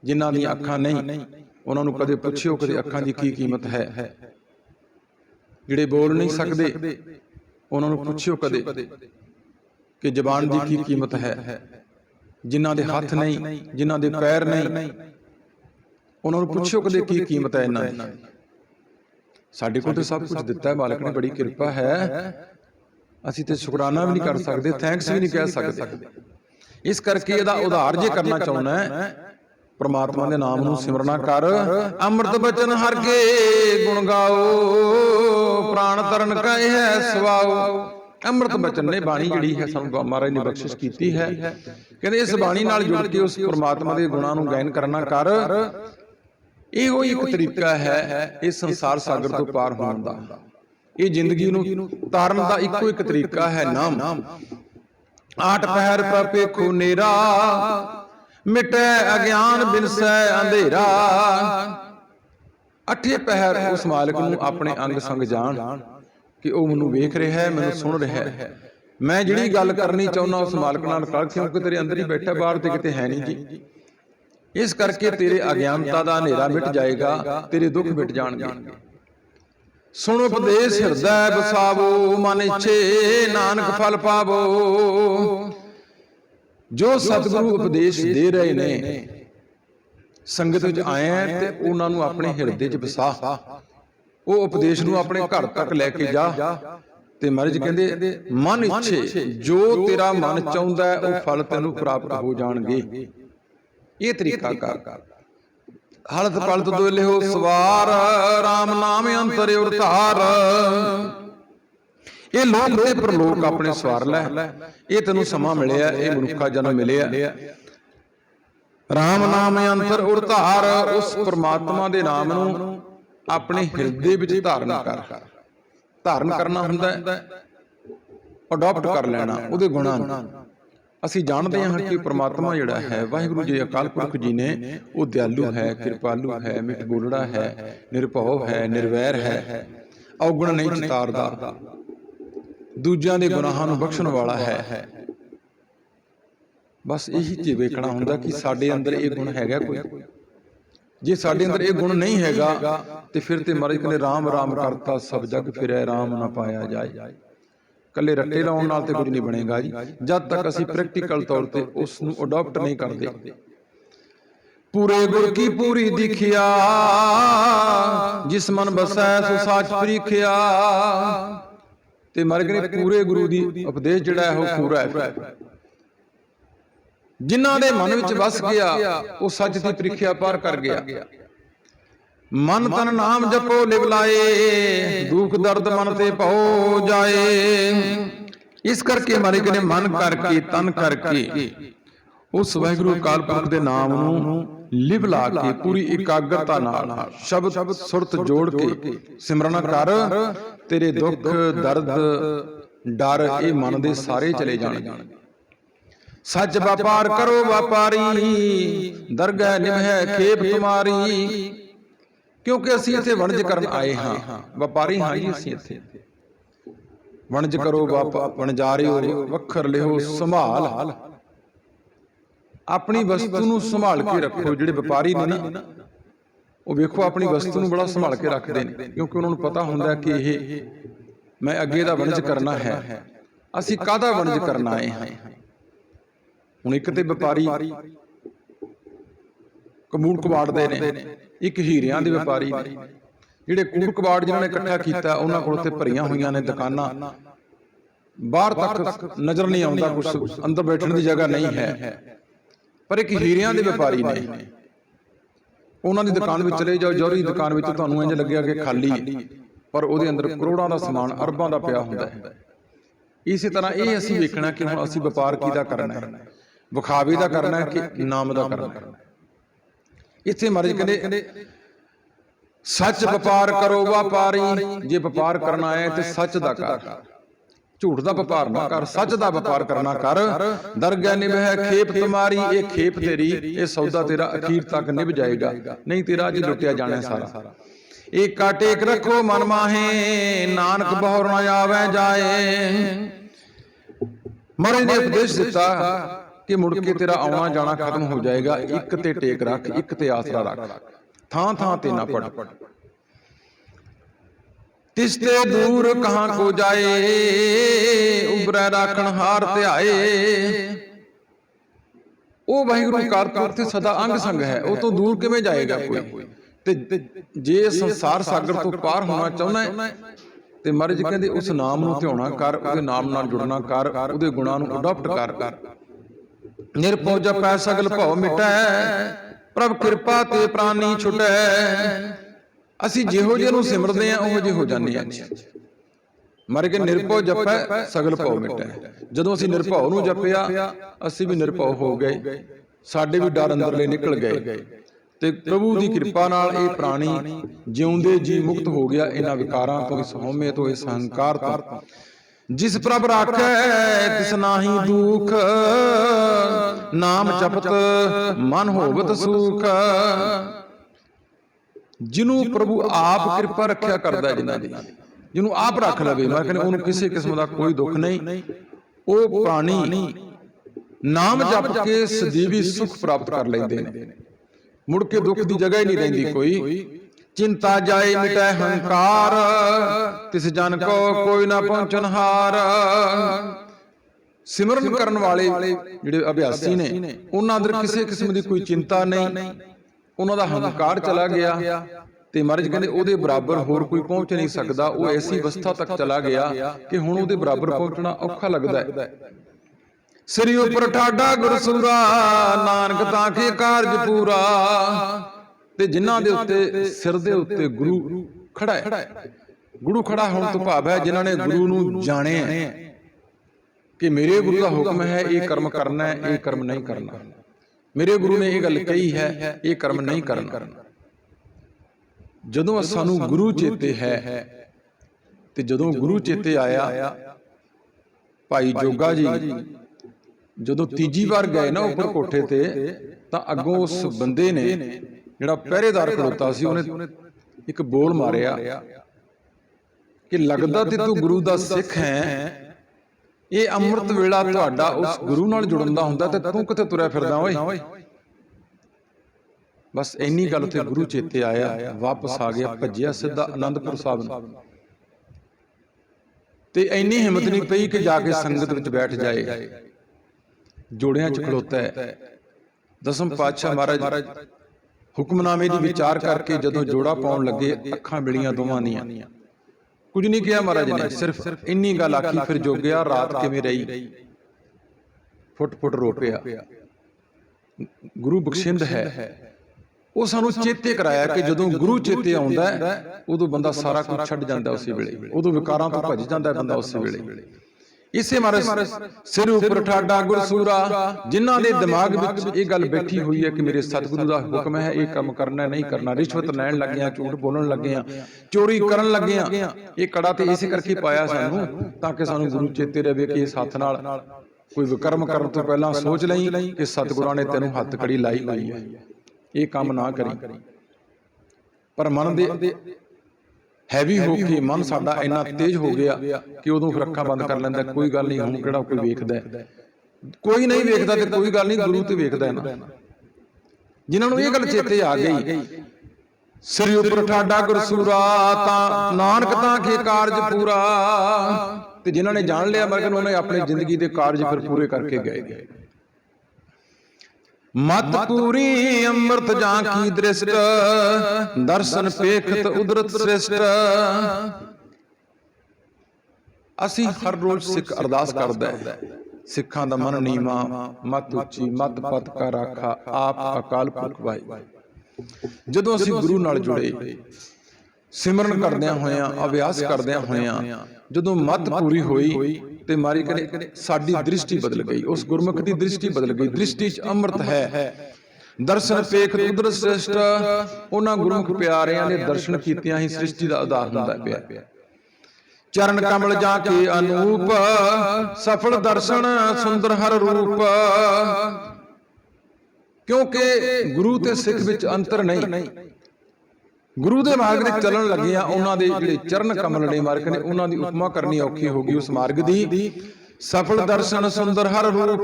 ਜਿਨ੍ਹਾਂ ਦੀਆਂ ਅੱਖਾਂ ਨਹੀਂ ਉਹਨਾਂ ਨੂੰ ਕਦੇ ਪੁੱਛਿਓ ਕਦੇ ਅੱਖਾਂ ਦੀ ਕੀ ਕੀਮਤ ਹੈ। ਜਿਹੜੇ ਬੋਲ ਨਹੀਂ ਸਕਦੇ ਉਹਨਾਂ ਨੂੰ ਪੁੱਛਿਓ ਕਦੇ ਕਿ ਜ਼ਬਾਨ ਦੀ ਕੀ ਕੀਮਤ ਹੈ। ਜਿਨ੍ਹਾਂ ਦੇ ਹੱਥ ਨਹੀਂ ਜਿਨ੍ਹਾਂ ਦੇ ਪੈਰ ਨਹੀਂ ਉਹਨਾਂ ਨੂੰ ਪੁੱਛਿਓ ਕਦੇ ਕੀ ਕੀਮਤ ਹੈ ਇਹਨਾਂ ਦੀ। ਸਾਡੇ ਕੋਲ ਤੇ ਸਭ ਕੁਝ ਦਿੱਤਾ ਹੈ ਮਾਲਕ ਨੇ ਬੜੀ ਕਿਰਪਾ ਹੈ। ਅਸੀਂ ਤੇ ਸ਼ੁਕਰਾਨਾ ਵੀ ਨਹੀਂ ਕਰ ਸਕਦੇ ਥੈਂਕਸ ਵੀ ਨਹੀਂ ਕਹਿ ਸਕਦੇ। ਇਸ ਕਰਕੇ ਇਹਦਾ ਉਧਾਰ ਜੇ ਕਰਨਾ ਚਾਹੁੰਦਾ ਹੈ ਪ੍ਰਮਾਤਮਾ ਦੇ ਨਾਮ ਨੂੰ ਸਿਮਰਨਾ ਕਰ। ਅੰਮ੍ਰਿਤ ਬਚਨ ਹਰ ਕੇ ਗੁਣ ਗਾਓ ਪ੍ਰਾਣ ਤਰਨ ਕਾ ਇਹ ਹੈ ਸਵਾਓ। ਅੰਮ੍ਰਿਤ ਬਚਨ ਨੇ ਬਾਣੀ ਜਿਹੜੀ ਹੈ ਸਾਨੂੰ ਮਹਾਰਾਜ ਨੇ ਬਖਸ਼ਿਸ਼ ਕੀਤੀ ਹੈ। ਕਹਿੰਦੇ ਇਸ ਬਾਣੀ ਨਾਲ ਜੁੜ ਕੇ ਉਸ ਪ੍ਰਮਾਤਮਾ ਦੇ ਗੁਣਾਂ ਨੂੰ ਗਾਇਨ ਕਰਨਾ ਕਰ। ਇਹੋ ਹੀ ਇੱਕ ਤਰੀਕਾ ਹੈ ਇਸ ਸੰਸਾਰ ਸਾਗਰ ਤੋਂ ਪਾਰ ਹੋਣ ਦਾ। ਇਹ ਜ਼ਿੰਦਗੀ ਨੂੰ ਤਾਰਨ ਦਾ ਇੱਕੋ ਇੱਕ ਤਰੀਕਾ ਹੈ ਨਾਮ। ਆਠ ਪਹਿਰ ਪ੍ਰਪੇਖੋ ਨੇਰਾ। ਮਿਟੈ ਅਗਿਆਨ ਬਿਨਸੈ ਅੰਧੇਰਾ। ਅਠੇ ਪਹਿਰ ਉਸ ਮਾਲਕ ਨੂੰ ਆਪਣੇ ਅੰਗ ਸੰਗ ਜਾਣ ਕਿ ਉਹ ਮੈਨੂੰ ਵੇਖ ਰਿਹਾ ਹੈ ਮੈਨੂੰ ਸੁਣ ਰਿਹਾ ਹੈ। ਮੈਂ ਜਿਹੜੀ ਗੱਲ ਕਰਨੀ ਚਾਹੁੰਦਾ ਉਸ ਮਾਲਕ ਨਾਲ ਕਰ ਕਿਉਂਕਿ ਤੇਰੇ ਅੰਦਰ ਹੀ ਬੈਠਾ ਬਾਹਰ ਤੇ ਕਿਤੇ ਹੈ ਨਹੀਂ ਜੀ। ਇਸ ਕਰਕੇ ਤੇਰੇ ਅਗਿਆਨਤਾ ਦਾ ਹਨੇਰਾ ਮਿਟ ਜਾਏਗਾ ਤੇਰੇ ਦੁੱਖ ਮਿਟ ਜਾਣਗੇ। ਸੁਣ ਉਪਦੇਸ਼ ਹਿਰਦੈ ਬਸਾਵੋ ਮਨ ਇਛੇ ਨਾਨਕ ਫਲ ਪਾਵੋ। ਜੋ ਸਤਿਗੁਰੂ ਉਪਦੇਸ਼ ਦੇ ਰਹੇ ਨੇ ਸੰਗਤ ਵਿੱਚ ਆਏ ਆ ਤੇ ਉਹਨਾਂ ਨੂੰ ਆਪਣੇ ਹਿਰਦੇ 'ਚ ਵਸਾ। ਉਹ ਉਪਦੇਸ਼ ਨੂੰ ਆਪਣੇ ਘਰ ਤੱਕ ਲੈ ਕੇ ਜਾ। ਤੇ ਮਹਾਰਾਜ ਕਹਿੰਦੇ ਮਨ ਇੱਛੇ ਜੋ ਤੇਰਾ ਮਨ ਚਾਹੁੰਦਾ ਉਹ ਫਲ ਤੈਨੂੰ ਪ੍ਰਾਪਤ ਹੋ ਜਾਣਗੇ। ਇਹ ਤਰੀਕਾ ਕਰ। ਹਲਤ ਪਲਤ ਦੋਲੇ ਹੋ ਸਵਾਰ RAM ਨਾਮ ਅੰਤਰ ਉਰ ਧਾਰ। ਇਹ ਲੋਕ ਤੇ ਪ੍ਰਲੋਕ ਆਪਣੇ ਸਵਾਰ ਲੈ। ਇਹ ਤੈਨੂੰ ਸਮਾਂ ਮਿਲਿਆ ਇਹ ਮਨੁੱਖਾ ਜਨਮ ਮਿਲਿਆ। RAM ਨਾਮ ਅੰਤਰ ਉਰ ਧਾਰ ਉਸ ਪ੍ਰਮਾਤਮਾ ਦੇ ਨਾਮ ਨੂੰ ਆਪਣੇ ਹਿਰਦੇ ਵਿੱਚ ਧਾਰਨ ਕਰ। ਧਾਰਨ ਕਰਨਾ ਹੁੰਦਾ ਹੈ ਅਡਾਪਟ ਕਰ ਲੈਣਾ ਉਹਦੇ ਗੁਣਾਂ ਨੂੰ। ਅਸੀਂ ਜਾਣਦੇ ਹਾਂ ਕਿ ਪ੍ਰਮਾਤਮਾ ਜਿਹੜਾ ਹੈ, ਵਾਹਿਗੁਰੂ ਜੀ ਅਕਾਲ ਪੁਰਖ ਜੀ ਨੇ ਉਹ ਦਿਆਲੂ ਹੈ, ਕਿਰਪਾਲੂ ਹੈ, ਮਿੱਠ ਹੈ, ਨਿਰਭਉ ਹੈ, ਨਿਰਵੈਰ ਹੈ, ਔਗਣ ਨਹੀਂ ਚਿਤਾਰਦਾ। ਦੂਜਿਆਂ ਦੇ ਗੁਨਾਹਾਂ ਨੂੰ ਬਖਸ਼ਣ ਵਾਲਾ ਹੈ। ਬਸ ਇਹੀ ਚੀ ਵੇਖਣਾ ਹੁੰਦਾ ਕਿ ਸਾਡੇ ਅੰਦਰ ਇਹ ਗੁਣ ਹੈਗਾ ਕੋਈ। ਜੇ ਸਾਡੇ ਅੰਦਰ ਇਹ ਗੁਣ ਨਹੀਂ ਹੈਗਾ, ਤੇ ਫਿਰ ਤੇ ਮਹਾਰਾਜ ਕਹਿੰਦੇ, ਰਾਮ ਰਾਮ ਕਰਤਾ ਸਭ ਜਗ ਫਿਰੈ, ਰਾਮ ਨਾ ਪਾਇਆ ਜਾਏ। ਕੱਲੇ ਰੱਟੇ ਲਾਉਣ ਨਾਲ ਤੇ ਕੁਝ ਨਹੀਂ ਬਣੇਗਾ ਜੀ। ਜਦ ਤੱਕ ਅਸੀਂ ਪ੍ਰੈਕਟੀਕਲ ਤੌਰ ਤੇ ਉਸ ਨੂੰ ਅਡਾਪਟ ਨਹੀਂ ਕਰਦੇ। ਪੂਰੇ ਗੁਰ ਕੀ ਪੂਰੀ ਦਿਖਿਆ। ਜਿਸ ਮਨ ਬਸੈ ਸੋ ਸਾਚ ਪ੍ਰੀਖਿਆ। ਤੇ ਮਰ ਗਏ ਪੂਰੇ ਗੁਰੂ ਦੀ ਉਪਦੇਸ਼ ਜਿਹੜਾ ਹੈ ਉਹ ਪੂਰਾ ਹੈ ਜਿਨ੍ਹਾਂ ਦੇ ਮਨ ਵਿੱਚ ਵਸ ਗਿਆ ਉਹ ਸੱਚ ਦੀ ਪ੍ਰੀਖਿਆ ਪਾਰ ਕਰ ਗਿਆ। ਮਨ ਤਨ ਨਾਮ ਜਪੋ ਲਿਵ ਲਾਏ ਦੁੱਖ ਦਰਦ ਮਨ ਤੇ ਭਉ ਜਾਏ। ਇਸ ਕਰਕੇ ਮਾਰੇ ਕਹਿੰਦੇ ਮਨ ਕਰਕੇ ਤਨ ਕਰਕੇ ਉਸ ਵਾਹਿਗੁਰੂ ਅਕਾਲ ਪੁਰਖ ਦੇ ਨਾਮ ਨੂੰ ਲਿਵ ਲਾ ਕੇ ਪੂਰੀ ਇਕਾਗਰਤਾ ਨਾਲ ਸ਼ਬਦ ਸੁਰਤ ਜੋੜ ਕੇ ਸਿਮਰਨ ਕਰ ਤੇਰੇ ਦੁੱਖ ਦਰਦ ਡਰ ਇਹ ਮਨ ਦੇ ਸਾਰੇ ਚਲੇ ਜਾਣਗੇ। ਸੱਚ ਵਪਾਰ ਕਰੋ ਵਪਾਰੀ ਦਰਗਹਿ ਨਿਭੈ ਖੇਪ ਤੁਮਾਰੀ। ਕਿਉਂਕਿ ਅਸੀਂ ਇੱਥੇ ਵਣਜ ਕਰਨ ਆਏ ਹਾਂ। ਵਪਾਰੀ ਹਾਂ ਜੀ ਅਸੀਂ ਇੱਥੇ। ਵਣਜ ਕਰੋ ਵਪਾ ਵਣਜਾਰਿਓ ਵੱਖਰ ਲਿਓ ਸੰਭਾਲ। ਆਪਣੀ ਵਸਤੂ ਨੂੰ ਸੰਭਾਲ ਕੇ ਰੱਖੋ। ਜਿਹੜੇ ਵਪਾਰੀ ਨੇ ਨਾ ਉਹ ਵੇਖੋ ਆਪਣੀ ਵਸਤੂ ਨੂੰ ਬੜਾ ਸੰਭਾਲ ਕੇ ਰੱਖਦੇ ਨੇ। ਕਿਉਂਕਿ ਉਹਨਾਂ ਨੂੰ ਪਤਾ ਹੁੰਦਾ ਕਿ ਇਹ ਮੈਂ ਅੱਗੇ ਦਾ ਵਣਜ ਕਰਨਾ ਹੈ। ਅਸੀਂ ਕਾਹਦਾ ਵਣਜ ਕਰਨਾ ਆਏ ਹਾਂ? ਹੁਣ ਇੱਕ ਤੇ ਵਪਾਰੀ ਕਮੂੜ ਕਬਾੜਦੇ ਨੇ। ਇੱਕ ਹੀਰਿਆਂ ਦੇ ਵਪਾਰੀ ਨੇ ਜਿਹੜੇ ਕੂੜ ਕਬਾੜ ਜਿਨ੍ਹਾਂ ਨੇ ਇਕੱਠਾ ਕੀਤਾ ਉਹਨਾਂ ਕੋਲ ਤੇ ਭਰੀਆਂ ਹੋਈਆਂ ਨੇ ਦੁਕਾਨਾਂ। ਬਾਹਰ ਤੱਕ ਨਜ਼ਰ ਨਹੀਂ ਆਉਂਦਾ ਕੁਝ ਅੰਦਰ ਬੈਠਣ ਦੀ ਜਗ੍ਹਾ ਨਹੀਂ ਹੈ। ਪਰ ਇੱਕ ਹੀਰਿਆਂ ਦੇ ਵਪਾਰੀ ਨੇ। ਉਹਨਾਂ ਦੀ ਦੁਕਾਨ ਵਿੱਚ ਚਲੇ ਜਾਓ ਜੌਹਰੀ ਦੀ ਦੁਕਾਨ ਵਿੱਚ ਤੁਹਾਨੂੰ ਇੰਜ ਲੱਗਿਆ ਕਿ ਖਾਲੀ ਹੈ। ਪਰ ਉਹਦੇ ਅੰਦਰ ਕਰੋੜਾਂ ਦਾ ਸਮਾਨ ਅਰਬਾਂ ਦਾ ਪਿਆ ਹੁੰਦਾ ਹੈ। ਇਸੇ ਤਰ੍ਹਾਂ ਇਹ ਅਸੀਂ ਵੇਖਣਾ ਕਿ ਹੁਣ ਅਸੀਂ ਵਪਾਰ ਕਿਹਦਾ ਕਰਨਾ ਹੈ। ਵਿਖਾਵੇ ਦਾ ਕਰਨਾ ਹੈ ਕਿ ਨਾਮ ਦਾ ਕਰਨਾ ਹੈ। ਇੱਥੇ ਮਹਾਰਾਜ ਕਹਿੰਦੇ ਸੱਚ ਵਪਾਰ ਕਰੋ ਵਪਾਰੀ ਜੇ ਵਪਾਰ ਕਰਨਾ ਹੈ ਤੇ ਸੱਚ ਦਾ ਕਰ ਝੂਠ ਦਾ ਵਪਾਰ ਨਾ ਕਰ ਸੱਚ ਦਾ ਵਪਾਰ ਕਰਨਾ ਕਰ। ਦਰਗਹਿ ਨਿਭੈ ਖੇਪ ਤੁਮਾਰੀ ਇਹ ਖੇਪ ਤੇਰੀ ਇਹ ਸੌਦਾ ਤੇਰਾ ਅਖੀਰ ਤੱਕ ਨਿਭ ਜਾਏਗਾ। ਨਹੀਂ ਤੇਰਾ ਅੱਜ ਲੁੱਟਿਆ ਜਾਣਾ ਸਾਰਾ। ਇਹ ਕਾਟੇਕ ਰੱਖੋ ਮਨ ਮਾਹੇ ਨਾਨਕ ਬਹੁਰ ਨਾ ਆਵੇ ਜਾਏ। ਮਹਾਰਾਜ ਨੇ ਉਪਦੇਸ਼ ਦਿੱਤਾ। ਕਿ ਮੁੜ ਕੇ ਤੇਰਾ ਆਉਣਾ ਜਾਣਾ ਖਤਮ ਹੋ ਜਾਏਗਾ ਇੱਕ ਤੇ ਟੇਕ ਰੱਖ ਇੱਕ ਤੇ ਆਸਰਾ ਰੱਖ। ਥਾਂ ਥਾਂ ਤੇ ਨਾ ਪੜ ਤਿਸ ਤੇ ਦੂਰ ਕਹਾਂ ਕੋ ਜਾਏ ਉਬਰੈ ਰਾਖਣ ਹਾਰ ਧਿਆਏ ਉਹ ਵਾਹਿਗੁਰੂ ਕਾਰਪੁਰ ਤੇ ਸਦਾ ਅੰਗ ਸੰਗ ਹੈ। ਉਹ ਤੋਂ ਦੂਰ ਕਿਵੇਂ ਜਾਏਗਾ ਕੋਈ? ਤੇ ਜੇ ਸੰਸਾਰ ਸਾਗਰ ਤੋਂ ਪਾਰ ਹੋਣਾ ਚਾਹੁੰਦਾ ਹੈ ਤੇ ਮਹਾਰਾਜ ਕਹਿੰਦੇ ਉਸ ਨਾਮ ਨੂੰ ਧਿਆਉਣਾ ਕਰ ਉਹਦੇ ਨਾਮ ਨਾਲ ਜੁੜਨਾ ਕਰ ਉਹਦੇ ਗੁਣਾਂ ਨੂੰ ਅਡਾਪਟ ਕਰ। ਨਿਰਭਉ ਜਪੈ ਸਗਲ ਭਉ ਮਿਟੈ ਪ੍ਰਭ ਕਿਰਪਾ ਤੇ ਪ੍ਰਾਨੀ ਛੁਟੈ। ਅਸੀਂ ਜਿਹੋ ਜਿਹੇ ਨੂੰ ਸਿਮਰਦੇ ਆ ਉਹੋ ਜਿਹੇ ਹੋ ਜਾਂਦੇ ਆ ਮਰ ਕੇ ਨਿਰਭਉ ਜਪੈ ਸਗਲ ਭਉ ਮਿਟੈ। ਜਦੋਂ ਅਸੀਂ ਨਿਰਭਉ ਨੂੰ ਜਪਿਆ ਅਸੀਂ ਵੀ ਨਿਰਭਉ ਹੋ ਗਏ। ਸਾਡੇ ਵੀ ਡਰ ਅੰਦਰਲੇ ਨਿਕਲ ਗਏ। ਤੇ ਪ੍ਰਭੂ ਦੀ ਕਿਰਪਾ ਨਾਲ ਇਹ ਪ੍ਰਾਣੀ ਜਿਉਂਦੇ ਜੀ ਮੁਕਤ ਹੋ ਗਿਆ ਇਹਨਾਂ ਵਿਕਾਰਾਂ ਤੋਂ ਇਸ ਹਉਮੈ ਤੋਂ ਇਸ ਹੰਕਾਰ ਤੋਂ। ਜਿਸ ਪ੍ਰਭ ਰਾਖੈ, ਤਿਸ ਨਾਹੀ ਦੁਖ। ਨਾਮ ਜਪਤ, ਮਨ ਹੋਵਤ ਸੁਖ। ਜਿਹਨੂੰ ਪ੍ਰਭੂ ਆਪ ਕਿਰਪਾ ਰੱਖਿਆ ਕਰਦਾ ਜਿਨ੍ਹਾਂ ਦੀ ਜਿਹਨੂੰ ਆਪ ਰੱਖ ਲਵੇ। ਮੈਂ ਕਹਿੰਦਾ ਉਹਨੂੰ ਕਿਸੇ ਕਿਸਮ ਦਾ ਕੋਈ ਦੁੱਖ ਨਹੀਂ। ਉਹ ਪ੍ਰਾਣੀ ਨਾਮ ਜਪ ਕੇ ਸਦੀਵੀ ਸੁਖ ਪ੍ਰਾਪਤ ਕਰ ਲੈਂਦੇ ਨੇ। ਮੁੜ ਕੇ ਦੁੱਖ ਦੀ ਜਗ੍ਹਾ ਹੀ ਨਹੀਂ ਰਹਿੰਦੀ ਕੋਈ। ਚਿੰਤਾ ਜਾਏ ਮਿਟੈ ਹੰਕਾਰ, ਤਿਸ ਜਨ ਕੋ ਕੋਈ ਨਾ ਪਹੁੰਚਨ ਹਾਰ। ਸਿਮਰਨ ਕਰਨ ਵਾਲੇ ਜਿਹੜੇ ਅਭਿਆਸੀ ਨੇ, ਉਹਨਾਂ ਅੰਦਰ ਕਿਸੇ ਕਿਸਮ ਦੀ ਕੋਈ ਚਿੰਤਾ ਨਹੀਂ। ਉਹਨਾਂ ਦਾ ਹੰਕਾਰ ਚਲਾ ਗਿਆ ਤੇ ਮਹਾਰਾਜ ਕਹਿੰਦੇ ਉਹਦੇ ਬਰਾਬਰ ਹੋਰ ਕੋਈ ਪਹੁੰਚ ਨਹੀਂ ਸਕਦਾ। ਉਹ ਐਸੀ ਅਵਸਥਾ ਤੱਕ ਚਲਾ ਗਿਆ ਕਿ ਹੁਣ ਉਹਦੇ ਬਰਾਬਰ ਪਹੁੰਚਣਾ ਔਖਾ ਲੱਗਦਾ ਹੈ। ਸ੍ਰੀ ਉਪਰ ਠਾਡਾ ਗੁਰਸੂਰਾ, ਨਾਨਕ ਤਾਂ ਕੇ ਕਾਰਜ ਪੂਰਾ? ਤੇ ਜਿਨ੍ਹਾਂ ਦੇ ਉੱਤੇ ਸਿਰ ਦੇ ਉੱਤੇ ਗੁਰੂ ਖੜਾ ਹੈ। ਗੁਰੂ ਖੜਾ ਹੋਣ ਤੋਂ ਭਾਵ ਹੈ ਜਿਨ੍ਹਾਂ ਨੇ ਗੁਰੂ ਨੂੰ ਜਾਣਿਆ ਕਿ ਮੇਰੇ ਗੁਰੂ ਦਾ ਹੁਕਮ ਹੈ ਇਹ ਕਰਮ ਕਰਨਾ ਹੈ ਇਹ ਕਰਮ ਨਹੀਂ ਕਰਨਾ। ਮੇਰੇ ਗੁਰੂ ਨੇ ਇਹ ਗੱਲ ਕਹੀ ਹੈ ਇਹ ਕਰਮ ਨਹੀਂ ਕਰਨਾ। ਜਦੋਂ ਸਾਨੂੰ ਗੁਰੂ ਚੇਤੇ ਹੈ ਤੇ ਜਦੋਂ ਗੁਰੂ ਚੇਤੇ ਆਇਆ ਭਾਈ ਜੋਗਾ ਜੀ ਜਦੋਂ ਤੀਜੀ ਵਾਰ ਗਏ ਨਾ ਉੱਪਰ ਕੋਠੇ ਤੇ ਤਾਂ ਅੱਗੋਂ ਉਸ ਬੰਦੇ ਨੇ ਜਿਹੜਾ ਪਹਿਰੇਦਾਰ ਖੜੋਤਾ ਸੀ ਉਹਨੇ ਇੱਕ ਬੋਲ ਮਾਰਿਆ ਕਿ ਲੱਗਦਾ ਤੇ ਤੂੰ ਗੁਰੂ ਦਾ ਸਿੱਖ ਹੈ। ਇਹ ਅੰਮ੍ਰਿਤ ਵੇਲਾ ਤੁਹਾਡਾ ਉਸ ਗੁਰੂ ਨਾਲ ਜੁੜਨ ਦਾ ਹੁੰਦਾ ਤੇ ਤੂੰ ਕਿੱਥੇ ਤੁਰਿਆ ਫਿਰਦਾ ਓਏ? ਬਸ ਇੰਨੀ ਗੱਲ ਤੇ ਗੁਰੂ ਚੇਤੇ ਆਇਆ ਵਾਪਸ ਆ ਗਿਆ ਭੱਜਿਆ ਸਿੱਧਾ ਆਨੰਦਪੁਰ ਸਾਹਿਬ ਨੂੰ। ਤੇ ਇੰਨੀ ਹਿੰਮਤ ਨਹੀਂ ਪਈ ਕਿ ਜਾ ਕੇ ਸੰਗਤ ਵਿੱਚ ਬੈਠ ਜਾਏ। ਜੋੜਿਆਂ 'ਚ ਖਲੋਤਾ ਹੈ। ਦਸਮ ਪਾਤਸ਼ਾਹ ਮਹਾਰਾਜ ਹੁਕਮਨਾਮੇ ਦੀ ਵਿਚਾਰ ਕਰਕੇ ਜਦੋਂ ਜੋੜਾ ਪਾਉਣ ਲੱਗੇ ਅੱਖਾਂ ਮਿਲੀਆਂ ਦੋਵਾਂ ਦੀਆਂ। ਕੁਝ ਨਹੀਂ ਕਿਹਾ ਮਹਾਰਾਜ ਨੇ ਸਿਰਫ ਇੰਨੀ ਗੱਲ ਆਖੀ ਫਿਰ ਜੋਗਿਆ ਰਾਤ ਕਿਵੇਂ ਰਹੀ? ਫੁੱਟ ਫੁੱਟ ਰੋ ਪਿਆ। ਗੁਰੂ ਬਖਸ਼ਿੰਦ ਹੈ। ਉਹ ਸਾਨੂੰ ਚੇਤੇ ਕਰਾਇਆ ਕਿ ਜਦੋਂ ਗੁਰੂ ਚੇਤੇ ਆਉਂਦਾ ਉਦੋਂ ਬੰਦਾ ਸਾਰਾ ਕੁਝ ਛੱਡ ਜਾਂਦਾ ਉਸੇ ਵੇਲੇ। ਉਦੋਂ ਵਿਕਾਰਾਂ ਤੋਂ ਭੱਜ ਜਾਂਦਾ ਬੰਦਾ ਉਸੇ ਵੇਲੇ। ਇਸੇ ਮਾਰੇ ਸਿਰ ਉੱਪਰ ਠਾਡਾ ਗੁਰਸੂਰਾ ਜਿਨ੍ਹਾਂ ਦੇ ਦਿਮਾਗ ਵਿੱਚ ਇਹ ਗੱਲ ਬੈਠੀ ਹੋਈ ਹੈ ਕਿ ਮੇਰੇ ਸਤਿਗੁਰੂ ਦਾ ਹੁਕਮ ਹੈ ਇਹ ਕੰਮ ਕਰਨਾ ਨਹੀਂ ਕਰਨਾ ਰਿਸ਼ਵਤ ਲੈਣ ਲੱਗੇ ਆ ਝੂਠ ਬੋਲਣ ਲੱਗੇ ਆ ਚੋਰੀ ਕਰਨ ਲੱਗੇ ਆ ਇਹ ਕੜਾ ਤੇ ਇਸੇ ਕਰਕੇ ਪਾਇਆ ਸਾਨੂੰ ਤਾਂ ਕਿ ਸਾਨੂੰ ਗੁਰੂ ਚੇਤੇ ਰਵੇ ਕਿ ਇਸ ਹੱਥ ਨਾਲ ਕੋਈ ਵਿਕਰਮ ਕਰਨ ਤੋਂ ਪਹਿਲਾਂ ਸੋਚ ਲਈ ਕਿ ਸਤਿਗੁਰਾਂ ਨੇ ਤੈਨੂੰ ਹੱਥ ਕੜੀ ਲਾਈ ਹੋਈ ਹੈ। ਇਹ ਕੰਮ ਨਾ ਕਰੀ। ਪਰ ਮਨ ਦੇ ਹੈਵੀ ਹੋ ਕੇ ਮਨ ਸਾਡਾ ਇੰਨਾ ਤੇਜ਼ ਹੋ ਗਿਆ ਕਿ ਉਦੋਂ ਫਿਰ ਅੱਖਾਂ ਬੰਦ ਕਰ ਲੈਂਦਾ ਕੋਈ ਗੱਲ ਨਹੀਂ ਹੁਣ ਕਿਹੜਾ ਕੋਈ ਵੇਖਦਾ। ਕੋਈ ਨਹੀਂ ਵੇਖਦਾ ਤੇ ਕੋਈ ਗੱਲ ਨਹੀਂ ਗੁਰੂ ਤੇ ਵੇਖਦਾ ਨਾ। ਜਿਨ੍ਹਾਂ ਨੂੰ ਇਹ ਗੱਲ ਚੇਤੇ ਆ ਗਈ ਸ੍ਰੀ ਉਪਰ ਠਾਡਾ ਗੁਰਸੂਰਾ ਤਾਂ ਨਾਨਕ ਤਾਂ ਕੇ ਕਾਰਜ ਪੂਰਾ। ਤੇ ਜਿਨ੍ਹਾਂ ਨੇ ਜਾਣ ਲਿਆ ਮਰਗਨ ਉਹਨੇ ਆਪਣੀ ਜ਼ਿੰਦਗੀ ਦੇ ਕਾਰਜ ਫਿਰ ਪੂਰੇ ਕਰਕੇ ਗਏ। ਮਤ ਪੂਰੀ ਅੰਮ੍ਰਿਤ ਜਾਂ ਕੀ ਦ੍ਰਿਸ਼ਟ? ਦਰਸ਼ਨ ਪੇਖਤ ਉਦਰਤ ਸ੍ਰਿਸ਼ਟ। ਅਸੀਂ ਹਰ ਰੋਜ਼ ਸਿੱਖ ਅਰਦਾਸ ਕਰਦਾ ਹੈ। ਸਿੱਖਾਂ ਦਾ ਮਨ ਨੀਵਾ ਮਤ ਉੱਚੀ ਮਤ ਪਤ ਕਾ ਰਾਖਾ ਆਪ ਅਕਾਲ ਪੁਰਖ ਵਾਹਿ ਜਦੋਂ ਅਸੀਂ ਗੁਰੂ ਨਾਲ ਜੁੜੇ ਸਿਮਰਨ ਕਰਦਿਆਂ ਹੋਇਆਂ ਅਭਿਆਸ ਕਰਦਿਆਂ ਹੋਇਆਂ ਜਦੋਂ ਮਤ ਪੂਰੀ ਹੋਈ ਤੇ ਮਾਰੀ ਕਰੇ ਸਾਡੀ ਦ੍ਰਿਸ਼ਟੀ ਬਦਲ ਗਈ ਉਸ ਗੁਰਮੁਖ ਦੀ ਦ੍ਰਿਸ਼ਟੀ ਬਦਲ ਗਈ ਦ੍ਰਿਸ਼ਟੀ 'ਚ ਅੰਮ੍ਰਿਤ ਹੈ। ਦਰਸ਼ਨ ਪੇਖ ਉਦਰ ਸ੍ਰਿਸ਼ਟ ਉਹਨਾਂ ਗੁਰਮੁਖ ਪਿਆਰਿਆਂ ਦੇ ਦਰਸ਼ਨ ਕੀਤਿਆਂ ਹੀ ਸ੍ਰਿਸ਼ਟੀ ਦਾ ਆਧਾਰ ਹੁੰਦਾ ਪਿਆ। ਚਰਨ ਕਮਲ ਜਾ ਕੇ ਅਨੂਪ ਸਫਲ ਦਰਸ਼ਨ ਸੁੰਦਰ ਹਰ ਰੂਪ। ਕਿਉਂਕਿ ਗੁਰੂ ਤੇ ਸਿੱਖ ਵਿੱਚ ਅੰਤਰ ਨਹੀਂ। ਗੁਰੂ ਦੇ ਮਾਰਗ ਤੇ ਚੱਲਣ ਲੱਗੇ ਆ ਉਹਨਾਂ ਦੇ ਜਿਹੜੇ ਚਰਨ ਕਮਲ ਨੇ ਮਾਰਕ ਨੇ ਉਹਨਾਂ ਦੀ ਉਪਮਾ ਕਰਨੀ ਔਖੀ ਹੋ ਗਈ ਉਸ ਮਾਰਗ ਦੀ। ਸਫਲ ਦਰਸ਼ਨ ਸੁੰਦਰ ਹਰ ਰੂਪ।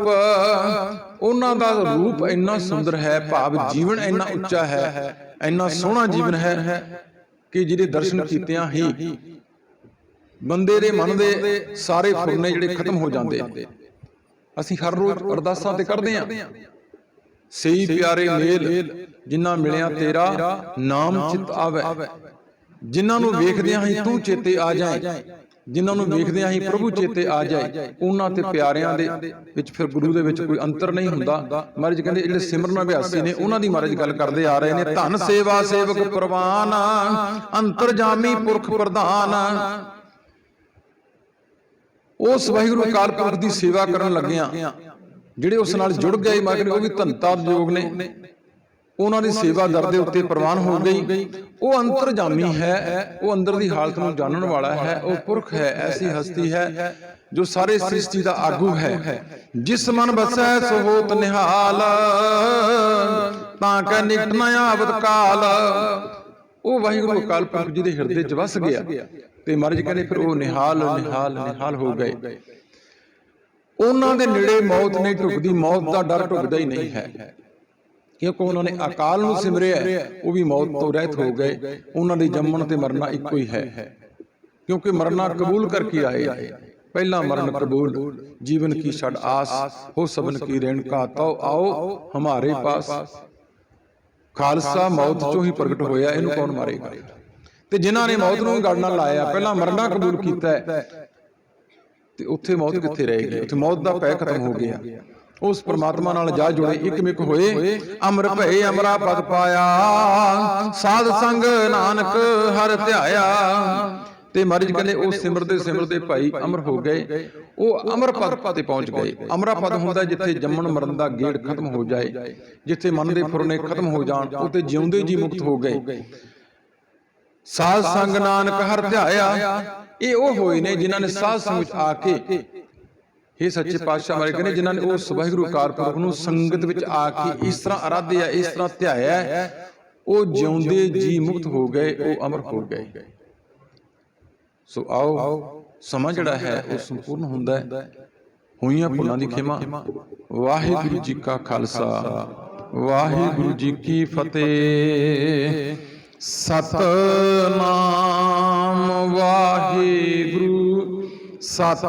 ਉਹਨਾਂ ਦਾ ਰੂਪ ਇੰਨਾ ਸੁੰਦਰ ਹੈ ਭਾਵ ਜੀਵਨ ਇੰਨਾ ਉੱਚਾ ਹੈ ਇੰਨਾ ਸੋਹਣਾ ਜੀਵਨ ਹੈ ਕਿ ਜਿਹਦੇ ਦਰਸ਼ਨ ਕੀਤਿਆਂ ਹੀ ਬੰਦੇ ਦੇ ਮਨ ਦੇ ਸਾਰੇ ਫੁਰਨੇ ਜਿਹੜੇ ਖਤਮ ਹੋ ਜਾਂਦੇ। ਅਸੀਂ ਹਰ ਰੋਜ਼ ਅਰਦਾਸਾਂ ਤੇ ਕਰਦੇ ਆ ਸਹੀ ਪਿਆਰੇ ਮੇਲ। ਜਿਨ੍ਹਾਂ ਮਿਲਿਆ ਤੇਰਾ ਨਾਮ ਚਿਤ ਆਵੇ। ਜਿਨ੍ਹਾਂ ਨੂੰ ਵੇਖਦਿਆਂ ਹੀ ਤੂੰ ਚੇਤੇ ਆ ਜਾਏ। ਜਿਨ੍ਹਾਂ ਨੂੰ ਵੇਖਦਿਆਂ ਹੀ ਪ੍ਰਭੂ ਚੇਤੇ ਆ ਜਾਏ। ਉਹਨਾਂ ਤੇ ਪਿਆਰਿਆਂ ਦੇ ਵਿੱਚ ਫਿਰ ਗੁਰੂ ਦੇ ਵਿੱਚ ਕੋਈ ਅੰਤਰ ਨਹੀਂ ਹੁੰਦਾ। ਮਹਾਰਾਜ ਕਹਿੰਦੇ ਜਿਹੜੇ ਸਿਮਰਨ ਅਭਿਆਸੀ ਨੇ ਉਹਨਾਂ ਦੀ ਮਹਾਰਾਜ ਗੱਲ ਕਰਦੇ ਆ ਰਹੇ ਨੇ ਧਨ ਸੇਵਾ ਸੇਵਕ ਪ੍ਰਵਾਨ ਅੰਤਰਜਾਮੀ ਪੁਰਖ ਪ੍ਰਧਾਨ। ਉਸ ਵਾਹਿਗੁਰੂ ਅਕਾਲ ਪੁਰਖ ਦੀ ਸੇਵਾ ਕਰਨ ਲੱਗਿਆਂ। ਜਿਹੜੇ ਉਸ ਨਾਲ ਜੁੜ ਗਏ ਮਗਰ ਉਹ ਵੀ ਧੰਤਾ ਯੋਗ ਨੇ। ਉਹਨਾਂ ਦੀ ਸੇਵਾ ਦਰ ਦੇ ਉੱਤੇ ਪ੍ਰਵਾਨ ਹੋ ਗਈ। ਉਹ ਅੰਤਰਜਾਮੀ ਹੈ ਉਹ ਅੰਦਰ ਦੀ ਹਾਲਤ ਨੂੰ ਜਾਣਨ ਵਾਲਾ ਹੈ ਉਹ ਪੁਰਖ ਹੈ ਐਸੀ ਹਸਤੀ ਹੈ ਜੋ ਸਾਰੇ ਸ੍ਰਿਸ਼ਟੀ ਦਾ ਆਗੂ ਹੈ। ਜਿਸ ਮਨ ਬਸੈ ਸੋ ਹੋਤ ਨਿਹਾਲ। ਤਾਂ ਕੈ ਨਿਕਟ ਨ ਆਵਤ ਕਾਲ। ਉਹ ਵਾਹਿਗੁਰੂ ਅਕਾਲ ਪੁਰਖ ਜੀ ਦੇ ਹਿਰਦੇ 'ਚ ਵਸ ਗਿਆ। ਤੇ ਮਹਾਰਾਜ ਕਹਿੰਦੇ ਫਿਰ ਉਹ ਨਿਹਾਲ ਨਿਹਾਲ ਨਿਹਾਲ ਹੋ ਗਏ। ਉਹਨਾਂ ਦੇ ਨੇੜੇ ਮੌਤ ਨਹੀਂ ਢੁਕਦੀ ਮੌਤ ਦਾ ਡਰ ਢੁਕਦਾ ਹੀ। ਨਹੀਂ ਹੈ। ਕਿਉਂਕਿ ਉਹਨਾਂ ਨੇ ਅਕਾਲ ਨੂੰ ਸਿਮਰਿਆ ਉਹ ਵੀ ਮੌਤ ਤੋਂ ਰਹਿਤ ਹੋ ਗਏ। ਉਹਨਾਂ ਦੇ ਜੰਮਣ ਤੇ ਮਰਨਾ ਇੱਕੋ ਹੀ ਹੈ ਕਿਉਂਕਿ ਮਰਨਾ ਕਬੂਲ ਕਰਕੇ ਆਏ ਪਹਿਲਾ ਮਰਨ ਕਬੂਲ ਜੀਵਨ ਕੀ ਛੜ ਆਸ ਹੋ ਸਬਨ ਕੀ ਰੇਣ ਕਾ ਤਉ ਆਓ ਹਮਾਰੇ ਪਾਸ। ਖਾਲਸਾ ਮੌਤ ਚੋਂ ਹੀ ਪ੍ਰਗਟ ਹੋਇਆ ਇਹਨੂੰ ਕੌਣ ਮਾਰੇਗਾ? ਤੇ ਜਿਨ੍ਹਾਂ ਨੇ ਮੌਤ ਨੂੰ ਗੜ ਨਾਲ ਲਾਇਆ ਪਹਿਲਾਂ ਮਰਨਾ ਕਬੂਲ ਕੀਤਾ ਤੇ ਉੱਥੇ ਮੌਤ ਕਿੱਥੇ ਰਹੇਗੀ ਉੱਥੇ ਮੌਤ ਦਾ ਭੈ ਖਤਮ ਹੋ ਗਿਆ। ਉਸ ਪ੍ਰਮਾਤਮਾ ਨਾਲ ਜਾ ਜੁੜੇ ਇੱਕ ਮਿਕ ਹੋਏ। ਅਮਰ ਭਏ ਅਮਰਾ ਪਦ ਪਾਇਆ। ਸਾਧ ਸੰਗ ਨਾਨਕ ਹਰ ਧਿਆਇਆ। ਤੇ ਮਹਾਰਾਜ ਕਹਿੰਦੇ ਉਹ ਸਿਮਰਦੇ ਸਿਮਰਦੇ ਭਾਈ ਅਮਰ ਹੋ ਗਏ। ਉਹ ਅਮਰ ਪਦ ਤੇ ਪਹੁੰਚ ਗਏ। ਅਮਰਾ ਪਦ ਹੁੰਦਾ ਜਿੱਥੇ ਜੰਮਣ ਮਰਨ ਦਾ ਗੇੜ ਖਤਮ ਹੋ ਜਾਏ। ਜਿੱਥੇ ਮਨ ਦੇ ਫੁਰਨੇ ਖਤਮ ਹੋ ਜਾਣ ਉਹ ਤੇ ਜਿਉਂਦੇ ਜੀ ਮੁਕਤ ਹੋ ਗਏ। ਸਾਧ ਸੰਗ ਨਾਨਕ ਹਰ ਧਿਆਇਆ। ਇਹ ਉਹ ਹੋਏ ਨੇ ਜਿਨ੍ਹਾਂ ਨੇ ਸਾਧ ਸੰਗ ਵਿੱਚ ਆ ਕੇ ਇਹ ਸੱਚੇ ਪਾਤਸ਼ਾਹ ਮਾਰੇ ਕਹਿੰਦੇ ਜਿਨ੍ਹਾਂ ਨੇ ਉਹ ਵਾਹਿਗੁਰੂ ਕਾਰਪੁਰਖ ਨੂੰ ਸੰਗਤ ਵਿੱਚ ਆ ਕੇ ਇਸ ਤਰ੍ਹਾਂ ਅਰਾਧਿਆ ਇਸ ਤਰ੍ਹਾਂ ਧਿਆਇਆ ਉਹ ਜਿਉਂਦੇ ਜੀ ਮੁਕਤ ਹੋ ਗਏ ਉਹ ਅਮਰ ਹੋ ਗਏ। ਸੋ ਆਓ ਸਮਾਂ ਜਿਹੜਾ ਹੈ ਉਹ ਸੰਪੂਰਨ ਹੁੰਦਾ ਹੈ। ਹੋਈਆਂ ਭੁੱਲਾਂ ਦੀ ਖਿਮਾ। ਵਾਹਿਗੁਰੂ ਜੀ ਕਾ ਖਾਲਸਾ। ਵਾਹਿਗੁਰੂ ਜੀ ਕੀ ਫਤਿਹ। ਸਤਨਾਮ ਵਾਹਿਗੁਰੂ। ਸਤ